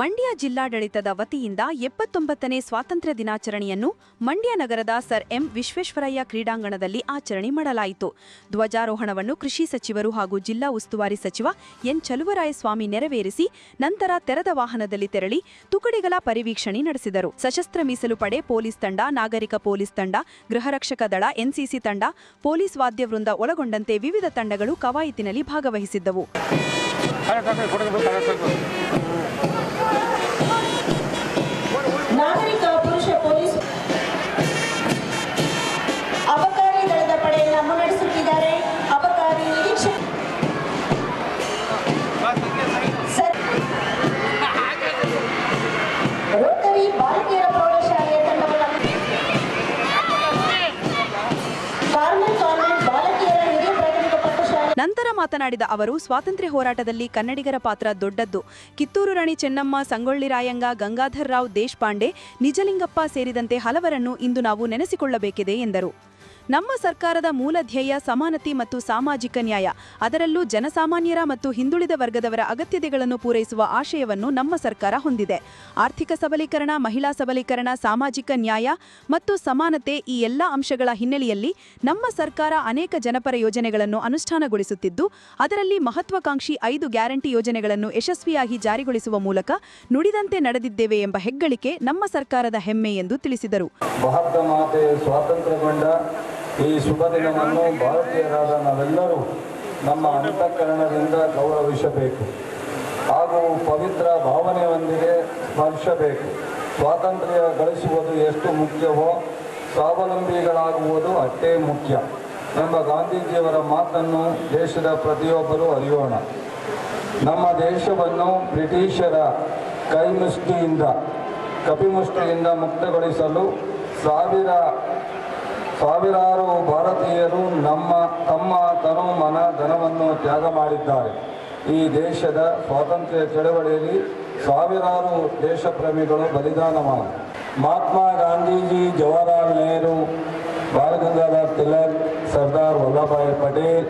ಮಂಡ್ಯ ಜಿಲ್ಲಾಡಳಿತದ ವತಿಯಿಂದ ಎಪ್ಪತ್ತೊಂಬತ್ತನೇ ಸ್ವಾತಂತ್ರ್ಯ ದಿನಾಚರಣೆಯನ್ನು ಮಂಡ್ಯ ನಗರದ ಸರ್ ಎಂ ವಿಶ್ವೇಶ್ವರಯ್ಯ ಕ್ರೀಡಾಂಗಣದಲ್ಲಿ ಆಚರಣೆ ಮಾಡಲಾಯಿತು. ಧ್ವಜಾರೋಹಣವನ್ನು ಕೃಷಿ ಸಚಿವರು ಹಾಗೂ ಜಿಲ್ಲಾ ಉಸ್ತುವಾರಿ ಸಚಿವ ಎನ್ ಚಲುವರಾಯಸ್ವಾಮಿ ನೆರವೇರಿಸಿ, ನಂತರ ತೆರೆದ ವಾಹನದಲ್ಲಿ ತೆರಳಿ ತುಕಡಿಗಳ ಪರಿವೀಕ್ಷಣೆ ನಡೆಸಿದರು. ಸಶಸ್ತ್ರ ಮೀಸಲು ಪಡೆ ಪೊಲೀಸ್ ತಂಡ, ನಾಗರಿಕ ಪೊಲೀಸ್ ತಂಡ ಗೃಹರಕ್ಷಕ ದಳ, ಎನ್ಸಿಸಿ ತಂಡ, ಪೊಲೀಸ್ ವಾದ್ಯ ವೃಂದ ಒಳಗೊಂಡಂತೆ ವಿವಿಧ ತಂಡಗಳು ಕವಾಯತಿನಲ್ಲಿ ಭಾಗವಹಿಸಿದ್ದವು. ಮಾತನಾಡಿದ ಅವರು, ಸ್ವಾತಂತ್ರ್ಯ ಹೋರಾಟದಲ್ಲಿ ಕನ್ನಡಿಗರ ಪಾತ್ರ ದೊಡ್ಡದ್ದು. ಕಿತ್ತೂರು ರಾಣಿ ಚೆನ್ನಮ್ಮ, ಸಂಗೊಳ್ಳಿ ರಾಯಂಗ, ಗಂಗಾಧರ್ ರಾವ್, ದೇಶಪಾಂಡೆ, ನಿಜಲಿಂಗಪ್ಪ ಸೇರಿದಂತೆ ಹಲವರನ್ನು ಇಂದು ನಾವು ನೆನೆಸಿಕೊಳ್ಳಬೇಕಿದೆ ಎಂದರು. ನಮ್ಮ ಸರ್ಕಾರದ ಮೂಲ ಧ್ಯೇಯ ಸಮಾನತೆ ಮತ್ತು ಸಾಮಾಜಿಕ ನ್ಯಾಯ. ಅದರಲ್ಲೂ ಜನಸಾಮಾನ್ಯರ ಮತ್ತು ಹಿಂದುಳಿದ ವರ್ಗದವರ ಅಗತ್ಯತೆಗಳನ್ನು ಪೂರೈಸುವ ಆಶಯವನ್ನು ನಮ್ಮ ಸರ್ಕಾರ ಹೊಂದಿದೆ. ಆರ್ಥಿಕ ಸಬಲೀಕರಣ, ಮಹಿಳಾ ಸಬಲೀಕರಣ, ಸಾಮಾಜಿಕ ನ್ಯಾಯ ಮತ್ತು ಸಮಾನತೆ ಈ ಎಲ್ಲ ಅಂಶಗಳ ಹಿನ್ನೆಲೆಯಲ್ಲಿ ನಮ್ಮ ಸರ್ಕಾರ ಅನೇಕ ಜನಪರ ಯೋಜನೆಗಳನ್ನು ಅನುಷ್ಠಾನಗೊಳಿಸುತ್ತಿದ್ದು, ಅದರಲ್ಲಿ ಮಹತ್ವಾಕಾಂಕ್ಷಿ ಐದು ಗ್ಯಾರಂಟಿ ಯೋಜನೆಗಳನ್ನು ಯಶಸ್ವಿಯಾಗಿ ಜಾರಿಗೊಳಿಸುವ ಮೂಲಕ ನುಡಿದಂತೆ ನಡೆದಿದ್ದೇವೆ ಎಂಬ ಹೆಗ್ಗಳಿಕೆ ನಮ್ಮ ಸರ್ಕಾರದ ಹೆಮ್ಮೆ ಎಂದು ತಿಳಿಸಿದರು. ಭಾರತ ಮಾತೆ ಸ್ವಾತಂತ್ರ್ಯಗೊಂಡ ಈ ಶುಭ ದಿನವನ್ನು ಭಾರತೀಯರಾದ ನಾವೆಲ್ಲರೂ ನಮ್ಮ ಅಂತಃಕರಣದಿಂದ ಗೌರವಿಸಬೇಕು. ಹಾಗೂ ಪವಿತ್ರ ಭಾವನೆಯೊಂದಿಗೆ ಸ್ಮರಿಸಬೇಕು ಸ್ವಾತಂತ್ರ್ಯ ಗಳಿಸುವುದು ಎಷ್ಟು ಮುಖ್ಯವೋ, ಸ್ವಾವಲಂಬಿಗಳಾಗುವುದು ಅಷ್ಟೇ ಮುಖ್ಯ ಎಂಬ ಗಾಂಧೀಜಿಯವರ ಮಾತನ್ನು ದೇಶದ ಪ್ರತಿಯೊಬ್ಬರೂ ಅರಿಯೋಣ. ನಮ್ಮ ದೇಶವನ್ನು ಬ್ರಿಟಿಷರ ಕೈಮುಷ್ಟಿಯಿಂದ, ಕಪಿಮುಷ್ಟಿಯಿಂದ ಮುಕ್ತಗೊಳಿಸಲು ಸಾವಿರ ಸಾವಿರಾರು ಭಾರತೀಯರು ನಮ್ಮ ತಮ್ಮ ತನು ಮನ ಧನವನ್ನು ತ್ಯಾಗ ಮಾಡಿದ್ದಾರೆ. ಈ ದೇಶದ ಸ್ವಾತಂತ್ರ್ಯ ಚಳವಳಿಯಲ್ಲಿ ಸಾವಿರಾರು ದೇಶಪ್ರೇಮಿಗಳು ಬಲಿದಾನವಾಗಿ ಮಹಾತ್ಮ ಗಾಂಧೀಜಿ, ಜವಾಹರಲಾಲ್ ನೆಹರು ಬಾಲಗಂಗಾಧರ್ ತಿಲಕ್, ಸರ್ದಾರ್ ವಲ್ಲಭಾಯ್ ಪಟೇಲ್,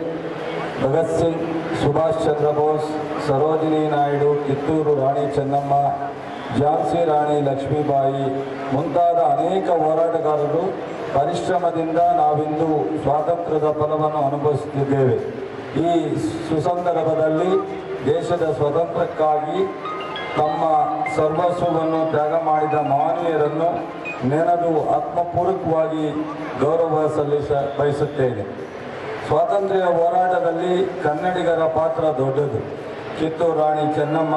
ಭಗತ್ ಸಿಂಗ್, ಸುಭಾಷ್ ಚಂದ್ರ ಬೋಸ್, ಸರೋಜಿನಿ ನಾಯ್ಡು, ಕಿತ್ತೂರು ರಾಣಿ ಚೆನ್ನಮ್ಮ, ಝಾನ್ಸಿ ರಾಣಿ ಲಕ್ಷ್ಮೀಬಾಯಿ ಮುಂತಾದ ಅನೇಕ ಹೋರಾಟಗಾರರು ಪರಿಶ್ರಮದಿಂದ ನಾವಿಂದು ಸ್ವಾತಂತ್ರ್ಯದ ಫಲವನ್ನು ಅನುಭವಿಸುತ್ತಿದ್ದೇವೆ. ಈ ಸುಸಂದರ್ಭದಲ್ಲಿ ದೇಶದ ಸ್ವಾತಂತ್ರ್ಯಕ್ಕಾಗಿ ತಮ್ಮ ಸರ್ವಸ್ವವನ್ನು ತ್ಯಾಗ ಮಾಡಿದ ಮಹನೀಯರನ್ನು ನೆನೆದು ಆತ್ಮಪೂರ್ವಕವಾಗಿ ಗೌರವ ಸಲ್ಲಿಸ ಬಯಸುತ್ತೇನೆ. ಸ್ವಾತಂತ್ರ್ಯ ಹೋರಾಟದಲ್ಲಿ ಕನ್ನಡಿಗರ ಪಾತ್ರ ದೊಡ್ಡದು. Kittur Rani Chennamma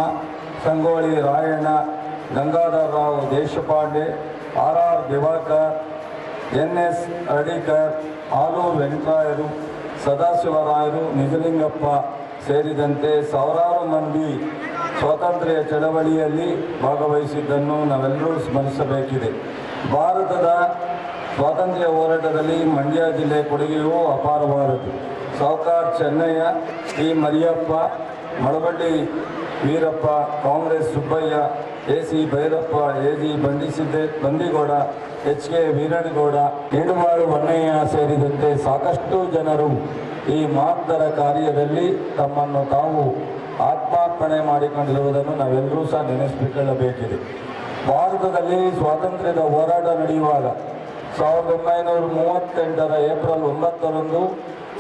Sangolli Rayanna, Gangadhar Rao Deshpande, R R Diwakar N S Hardikar Alur ವೆಂಕರಾಯರು ಸದಾಶಿವರಾಯರು, ನಿಜಲಿಂಗಪ್ಪ ಸೇರಿದಂತೆ ಸಾವಿರಾರು ಮಂದಿ ಸ್ವಾತಂತ್ರ್ಯ ಚಳವಳಿಯಲ್ಲಿ ಭಾಗವಹಿಸಿದ್ದನ್ನು ನಾವೆಲ್ಲರೂ ಸ್ಮರಿಸಬೇಕಿದೆ. ಭಾರತದ ಸ್ವಾತಂತ್ರ್ಯ ಹೋರಾಟದಲ್ಲಿ ಮಂಡ್ಯ ಜಿಲ್ಲೆ ಕೊಡುಗೆಯೂ ಅಪಾರವಾದದ್ದು. Sowcar Chennaiah Shri Mariyappa, Malavalli Veerappa, Congress Subbaiah A C Bhyrappa, A G Bandisidde Bandigowda H K Veerannagowda Nidumalu Honnaiah ಸೇರಿದಂತೆ ಸಾಕಷ್ಟು ಜನರು ಈ ಮಹತ್ತರ ಕಾರ್ಯದಲ್ಲಿ ತಮ್ಮನ್ನು ತಾವು ಆತ್ಮಾರ್ಪಣೆ ಮಾಡಿಕೊಂಡಿರುವುದನ್ನು ನಾವೆಲ್ಲರೂ ಸಹ ನೆನೆಸಿಕೊಳ್ಳಬೇಕಿದೆ. ಭಾರತದಲ್ಲಿ ಸ್ವಾತಂತ್ರ್ಯದ ಹೋರಾಟ ನಡೆಯುವಾಗ ಸಾವಿರದ ಒಂಬೈನೂರ ಮೂವತ್ತೆಂಟರ ಏಪ್ರಿಲ್ ಒಂಬತ್ತರಂದು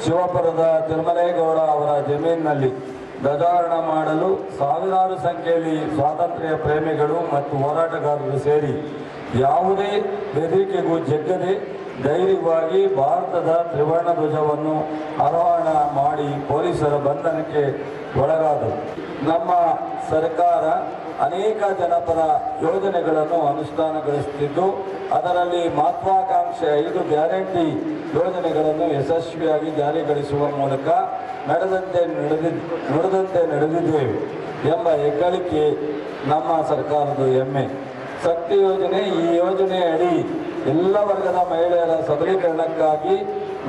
ಶಿವಪುರದ ತಿರುಮಲೇಗೌಡ ಅವರ ಜಮೀನಿನಲ್ಲಿ ಧ್ವಜಾರೋಹಣ ಮಾಡಲು ಸಾವಿರಾರು ಸಂಖ್ಯೆಯಲ್ಲಿ ಸ್ವಾತಂತ್ರ್ಯ ಪ್ರೇಮಿಗಳು ಮತ್ತು ಹೋರಾಟಗಾರರು ಸೇರಿ ಯಾವುದೇ ಬೆದರಿಕೆಗೂ ಜಗ್ಗದೆ ಧೈರ್ಯವಾಗಿ ಭಾರತದ ತ್ರಿವರ್ಣ ಧ್ವಜವನ್ನು ಆರೋಹಣ ಮಾಡಿ ಪೊಲೀಸರ ಬಂಧನಕ್ಕೆ ಒಳಗಾದರು. ನಮ್ಮ ಸರ್ಕಾರ ಅನೇಕ ಜನಪರ ಯೋಜನೆಗಳನ್ನು ಅನುಷ್ಠಾನಗೊಳಿಸುತ್ತಿದ್ದು, ಅದರಲ್ಲಿ ಮಹತ್ವಾಕಾಂಕ್ಷೆ ಐದು ಗ್ಯಾರಂಟಿ ಯೋಜನೆಗಳನ್ನು ಯಶಸ್ವಿಯಾಗಿ ಜಾರಿಗೊಳಿಸುವ ಮೂಲಕ ನಡೆದಂತೆ ನಡೆದಿ, ನಡೆದಂತೆ ನಡೆದಿದ್ದೇವೆ ಎಂಬ ಹೆಗ್ಗಳಿಕೆ ನಮ್ಮ ಸರ್ಕಾರದ ಹೆಮ್ಮೆ. ಶಕ್ತಿ ಯೋಜನೆ ಈ ಯೋಜನೆ ಅಡಿ ಎಲ್ಲ ವರ್ಗದ ಮಹಿಳೆಯರ ಸಬಲೀಕರಣಕ್ಕಾಗಿ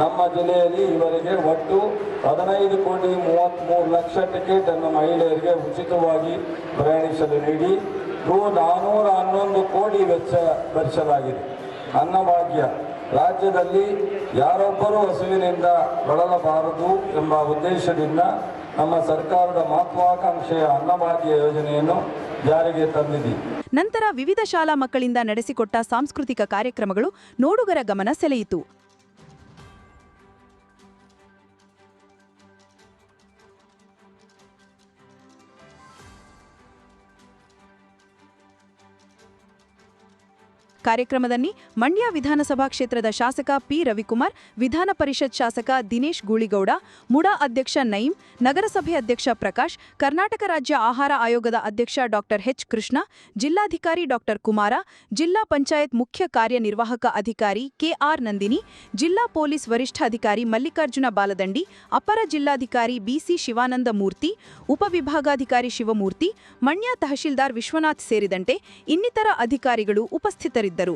ನಮ್ಮ ಜಿಲ್ಲೆಯಲ್ಲಿ ಇವರಿಗೆ ಒಟ್ಟು ಹದಿನೈದು ಕೋಟಿ ಮೂವತ್ತ್ಮೂರು ಲಕ್ಷ ಟಿಕೆಟ್ ಅನ್ನು ಮಹಿಳೆಯರಿಗೆ ಉಚಿತವಾಗಿ ಪ್ರಯಾಣಿಸಲು ನೀಡಿ ರು ನಾನ್ನೂರ ಹನ್ನೊಂದು ಕೋಟಿ ವೆಚ್ಚ ಭರಿಸಲಾಗಿದೆ. ಅನ್ನಭಾಗ್ಯ ರಾಜ್ಯದಲ್ಲಿ ಯಾರೊಬ್ಬರೂ ಹಸುವಿನಿಂದ ಬಳಲಬಾರದು ಎಂಬ ಉದ್ದೇಶದಿಂದ ನಮ್ಮ ಸರ್ಕಾರದ ಮಹತ್ವಾಕಾಂಕ್ಷೆಯ ಅನ್ನಭಾಗ್ಯ ಯೋಜನೆಯನ್ನು ಜಾರಿಗೆ ತಂದಿದೆ. ನಂತರ ವಿವಿಧ ಶಾಲಾ ಮಕ್ಕಳಿಂದ ನಡೆಸಿಕೊಟ್ಟ ಸಾಂಸ್ಕೃತಿಕ ಕಾರ್ಯಕ್ರಮಗಳು ನೋಡುಗರ ಗಮನ ಸೆಳೆಯಿತು. ಕಾರ್ಯಕ್ರಮದಲ್ಲಿ ಮಂಡ್ಯ ವಿಧಾನಸಭಾ ಕ್ಷೇತ್ರದ ಶಾಸಕ ಪಿ ರವಿಕುಮಾರ್, ವಿಧಾನ ಪರಿಷತ್ ಶಾಸಕ ದಿನೇಶ್ ಗೂಳಿಗೌಡ, ಮುಡಾ ಅಧ್ಯಕ್ಷ ನಯೀಂ, ನಗರಸಭೆ ಅಧ್ಯಕ್ಷ ಪ್ರಕಾಶ್, ಕರ್ನಾಟಕ ರಾಜ್ಯ ಆಹಾರ ಆಯೋಗದ ಅಧ್ಯಕ್ಷ ಡಾಕ್ಟರ್ ಎಚ್ ಕೃಷ್ಣ, ಜಿಲ್ಲಾಧಿಕಾರಿ ಡಾಕ್ಟರ್ ಕುಮಾರ, ಜಿಲ್ಲಾ ಪಂಚಾಯತ್ ಮುಖ್ಯ ಕಾರ್ಯನಿರ್ವಾಹಕ ಅಧಿಕಾರಿ ಕೆಆರ್ ನಂದಿನಿ, ಜಿಲ್ಲಾ ಪೊಲೀಸ್ ವರಿಷ್ಠಾಧಿಕಾರಿ ಮಲ್ಲಿಕಾರ್ಜುನ ಬಾಲದಂಡಿ, ಅಪರ ಜಿಲ್ಲಾಧಿಕಾರಿ ಬಿಸಿ ಶಿವಾನಂದ ಮೂರ್ತಿ ಉಪವಿಭಾಗಾಧಿಕಾರಿ ಶಿವಮೂರ್ತಿ, ಮಂಡ್ಯ ತಹಶೀಲ್ದಾರ್ ವಿಶ್ವನಾಥ್ ಸೇರಿದಂತೆ ಇನ್ನಿತರ ಅಧಿಕಾರಿಗಳು ಉಪಸ್ಥಿತರಿದ್ದರು. ನೀಡಿದ್ದರು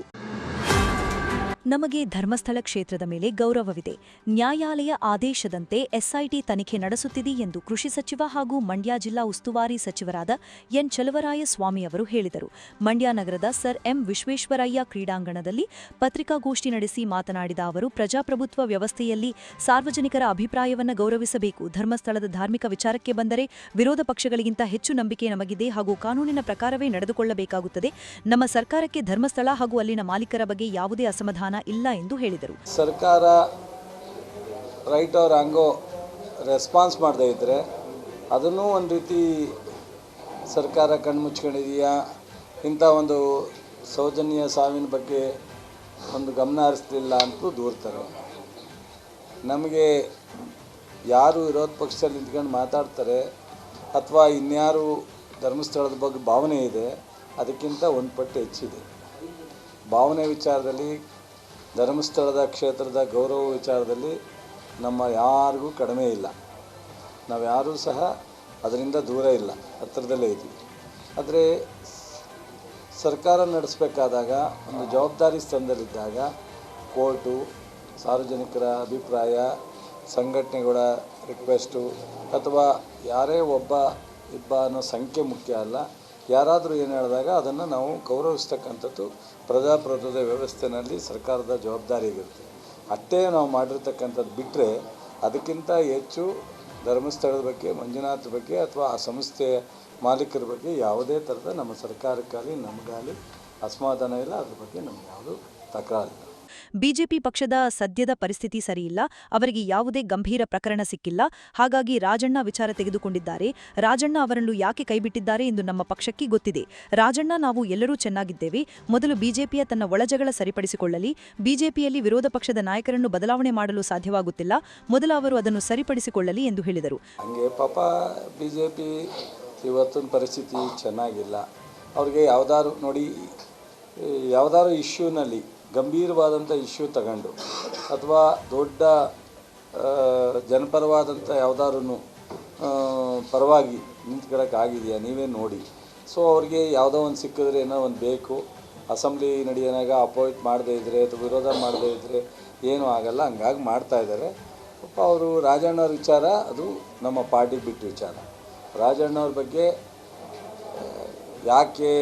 ನಮಗೆ ಧರ್ಮಸ್ಥಳ ಕ್ಷೇತ್ರದ ಮೇಲೆ ಗೌರವವಿದೆ. ನ್ಯಾಯಾಲಯ ಆದೇಶದಂತೆ ಎಸ್ಐಟಿ ತನಿಖೆ ನಡೆಸುತ್ತಿದೆ ಎಂದು ಕೃಷಿ ಸಚಿವ ಹಾಗೂ ಮಂಡ್ಯ ಜಿಲ್ಲಾ ಉಸ್ತುವಾರಿ ಸಚಿವರಾದ ಎನ್ ಚಲವರಾಯ ಸ್ವಾಮಿ ಅವರು ಹೇಳಿದರು. ಮಂಡ್ಯ ನಗರದ ಸರ್ ಎಂ ವಿಶ್ವೇಶ್ವರಯ್ಯ ಕ್ರೀಡಾಂಗಣದಲ್ಲಿ ಪತ್ರಿಕಾಗೋಷ್ಠಿ ನಡೆಸಿ ಮಾತನಾಡಿದ ಅವರು, ಪ್ರಜಾಪ್ರಭುತ್ವ ವ್ಯವಸ್ಥೆಯಲ್ಲಿ ಸಾರ್ವಜನಿಕರ ಅಭಿಪ್ರಾಯವನ್ನು ಗೌರವಿಸಬೇಕು. ಧರ್ಮಸ್ಥಳದ ಧಾರ್ಮಿಕ ವಿಚಾರಕ್ಕೆ ಬಂದರೆ ವಿರೋಧ ಪಕ್ಷಗಳಿಗಿಂತ ಹೆಚ್ಚು ನಂಬಿಕೆ ನಮಗಿದೆ ಹಾಗೂ ಕಾನೂನಿನ ಪ್ರಕಾರವೇ ನಡೆದುಕೊಳ್ಳಬೇಕಾಗುತ್ತದೆ. ನಮ್ಮ ಸರ್ಕಾರಕ್ಕೆ ಧರ್ಮಸ್ಥಳ ಹಾಗೂ ಅಲ್ಲಿನ ಮಾಲೀಕರ ಬಗ್ಗೆ ಯಾವುದೇ ಅಸಮಾಧಾನ ಇಲ್ಲ ಎಂದು ಹೇಳಿದರು. ಸರ್ಕಾರ ರೈಟ್ ಅವ್ರ ಹಂಗೋ ರೆಸ್ಪಾನ್ಸ್ ಮಾಡದೇ ಇದ್ದರೆ ಅದನ್ನು ಒಂದು ರೀತಿ ಸರ್ಕಾರ ಕಣ್ಮುಚ್ಕೊಂಡಿದೆಯಾ ಇಂಥ ಒಂದು ಸೌಜನ್ಯ ಸಾವಿನ ಬಗ್ಗೆ ಒಂದು ಗಮನ ಹರಿಸ್ಲಿಲ್ಲ ಅಂತೂ ದೂರ್ತಾರೆ ನಮಗೆ ಯಾರು ವಿರೋಧ ಪಕ್ಷದಲ್ಲಿ ನಿಂತ್ಕೊಂಡು ಮಾತಾಡ್ತಾರೆ ಅಥವಾ ಇನ್ಯಾರು ಧರ್ಮಸ್ಥಳದ ಬಗ್ಗೆ ಭಾವನೆ ಇದೆ, ಅದಕ್ಕಿಂತ ಒಂದು ಪಟ್ಟು ಹೆಚ್ಚಿದೆ. ಭಾವನೆ ವಿಚಾರದಲ್ಲಿ ಧರ್ಮಸ್ಥಳದ ಕ್ಷೇತ್ರದ ಗೌರವ ವಿಚಾರದಲ್ಲಿ ನಮ್ಮ ಯಾರಿಗೂ ಕಡಿಮೆ ಇಲ್ಲ. ನಾವು ಯಾರೂ ಸಹ ಅದರಿಂದ ದೂರ ಇಲ್ಲ ಹತ್ತಿರದಲ್ಲೇ ಇದ್ದೀವಿ. ಆದರೆ ಸರ್ಕಾರ ನಡೆಸಬೇಕಾದಾಗ, ಒಂದು ಜವಾಬ್ದಾರಿ ಸ್ಥಾನದಲ್ಲಿದ್ದಾಗ ಕೋರ್ಟು, ಸಾರ್ವಜನಿಕರ ಅಭಿಪ್ರಾಯ, ಸಂಘಟನೆಗಳ ರಿಕ್ವೆಸ್ಟು, ಅಥವಾ ಯಾರೇ ಒಬ್ಬ ಇಬ್ಬ ಅನ್ನೋ ಸಂಖ್ಯೆ ಮುಖ್ಯ ಅಲ್ಲ, ಯಾರಾದರೂ ಏನು ಹೇಳಿದಾಗ ಅದನ್ನು ನಾವು ಗೌರವಿಸ್ತಕ್ಕಂಥದ್ದು ಪ್ರಜಾಪ್ರಭುತ್ವದ ವ್ಯವಸ್ಥೆಯಲ್ಲಿ ಸರ್ಕಾರದ ಜವಾಬ್ದಾರಿ ಇರುತ್ತೆ. ಅಷ್ಟೇ ನಾವು ಮಾಡಿರ್ತಕ್ಕಂಥದ್ದು ಬಿಟ್ಟರೆ ಅದಕ್ಕಿಂತ ಹೆಚ್ಚು ಧರ್ಮಸ್ಥಳದ ಬಗ್ಗೆ, ಮಂಜುನಾಥ್ ಬಗ್ಗೆ ಅಥವಾ ಆ ಸಂಸ್ಥೆಯ ಮಾಲೀಕರ ಬಗ್ಗೆ ಯಾವುದೇ ಥರದ ನಮ್ಮ ಸರ್ಕಾರಕ್ಕಾಗಲಿ, ನಮಗಾಗಲಿ ಅಸಮಾಧಾನ ಇಲ್ಲ. ಅದ್ರ ಬಗ್ಗೆ ನಮ್ಗೆ ಯಾವುದು ತಕರಾರಿಲ್ಲ. ಬಿಜೆಪಿ ಪಕ್ಷದ ಸದ್ಯದ ಪರಿಸ್ಥಿತಿ ಸರಿಯಿಲ್ಲ, ಅವರಿಗೆ ಯಾವುದೇ ಗಂಭೀರ ಪ್ರಕರಣ ಸಿಕ್ಕಿಲ್ಲ. ಹಾಗಾಗಿ ರಾಜಣ್ಣ ವಿಚಾರ ತೆಗೆದುಕೊಂಡಿದ್ದಾರೆ. ರಾಜಣ್ಣ ಅವರನ್ನು ಯಾಕೆ ಕೈಬಿಟ್ಟಿದ್ದಾರೆ ಎಂದು ನಮ್ಮ ಪಕ್ಷಕ್ಕೆ ಗೊತ್ತಿದೆ. ರಾಜಣ್ಣ ನಾವು ಎಲ್ಲರೂ ಚೆನ್ನಾಗಿದ್ದೇವೆ. ಮೊದಲು ಬಿಜೆಪಿಯ ತನ್ನ ಒಳಜಗಳ ಸರಿಪಡಿಸಿಕೊಳ್ಳಲಿ. ಬಿಜೆಪಿಯಲ್ಲಿ ವಿರೋಧ ಪಕ್ಷದ ನಾಯಕರನ್ನು ಬದಲಾವಣೆ ಮಾಡಲು ಸಾಧ್ಯವಾಗುತ್ತಿಲ್ಲ. ಮೊದಲು ಅವರು ಅದನ್ನು ಸರಿಪಡಿಸಿಕೊಳ್ಳಲಿ ಎಂದು ಹೇಳಿದರು. ಪಾಪ ಇವತ್ತಿನ ಪರಿಸ್ಥಿತಿ ಚೆನ್ನಾಗಿಲ್ಲ. ಅವ್ರಿಗೆ ಯಾವುದಾದ್ರು ನೋಡಿ, ಯಾವುದಾದ್ರು ಇಶ್ಯೂನಲ್ಲಿ ಗಂಭೀರವಾದಂಥ ಇಶ್ಯೂ ತಗೊಂಡು. ಅಥವಾ ದೊಡ್ಡ ಜನಪರವಾದಂಥ ಯಾವುದಾದ್ರೂ ಪರವಾಗಿ ನಿಂತ್ಕೊಳ್ಳೋಕೆ ಆಗಿದೆಯಾ ನೀವೇ ನೋಡಿ. ಸೊ ಅವ್ರಿಗೆ ಯಾವುದೋ ಒಂದು ಸಿಕ್ಕಿದ್ರೆ ಏನೋ ಒಂದು ಬೇಕು. ಅಸೆಂಬ್ಲಿ ನಡೆಯೋನಾಗ ಅಪಾಯಿಂಟ್ ಮಾಡದೇ ಇದ್ದರೆ ಅಥವಾ ವಿರೋಧ ಮಾಡದೇ ಇದ್ದರೆ ಏನೂ ಆಗಲ್ಲ, ಹಂಗಾಗಿ ಮಾಡ್ತಾ ಇದ್ದಾರೆ. ಪಾಪ ಅವರು ರಾಜಣ್ಣವ್ರ ವಿಚಾರ, ಅದು ನಮ್ಮ ಪಾರ್ಟಿಗೆ ಬಿಟ್ಟು ವಿಚಾರ. ರಾಜಣ್ಣವ್ರ ಬಗ್ಗೆ ಯಾಕೆ,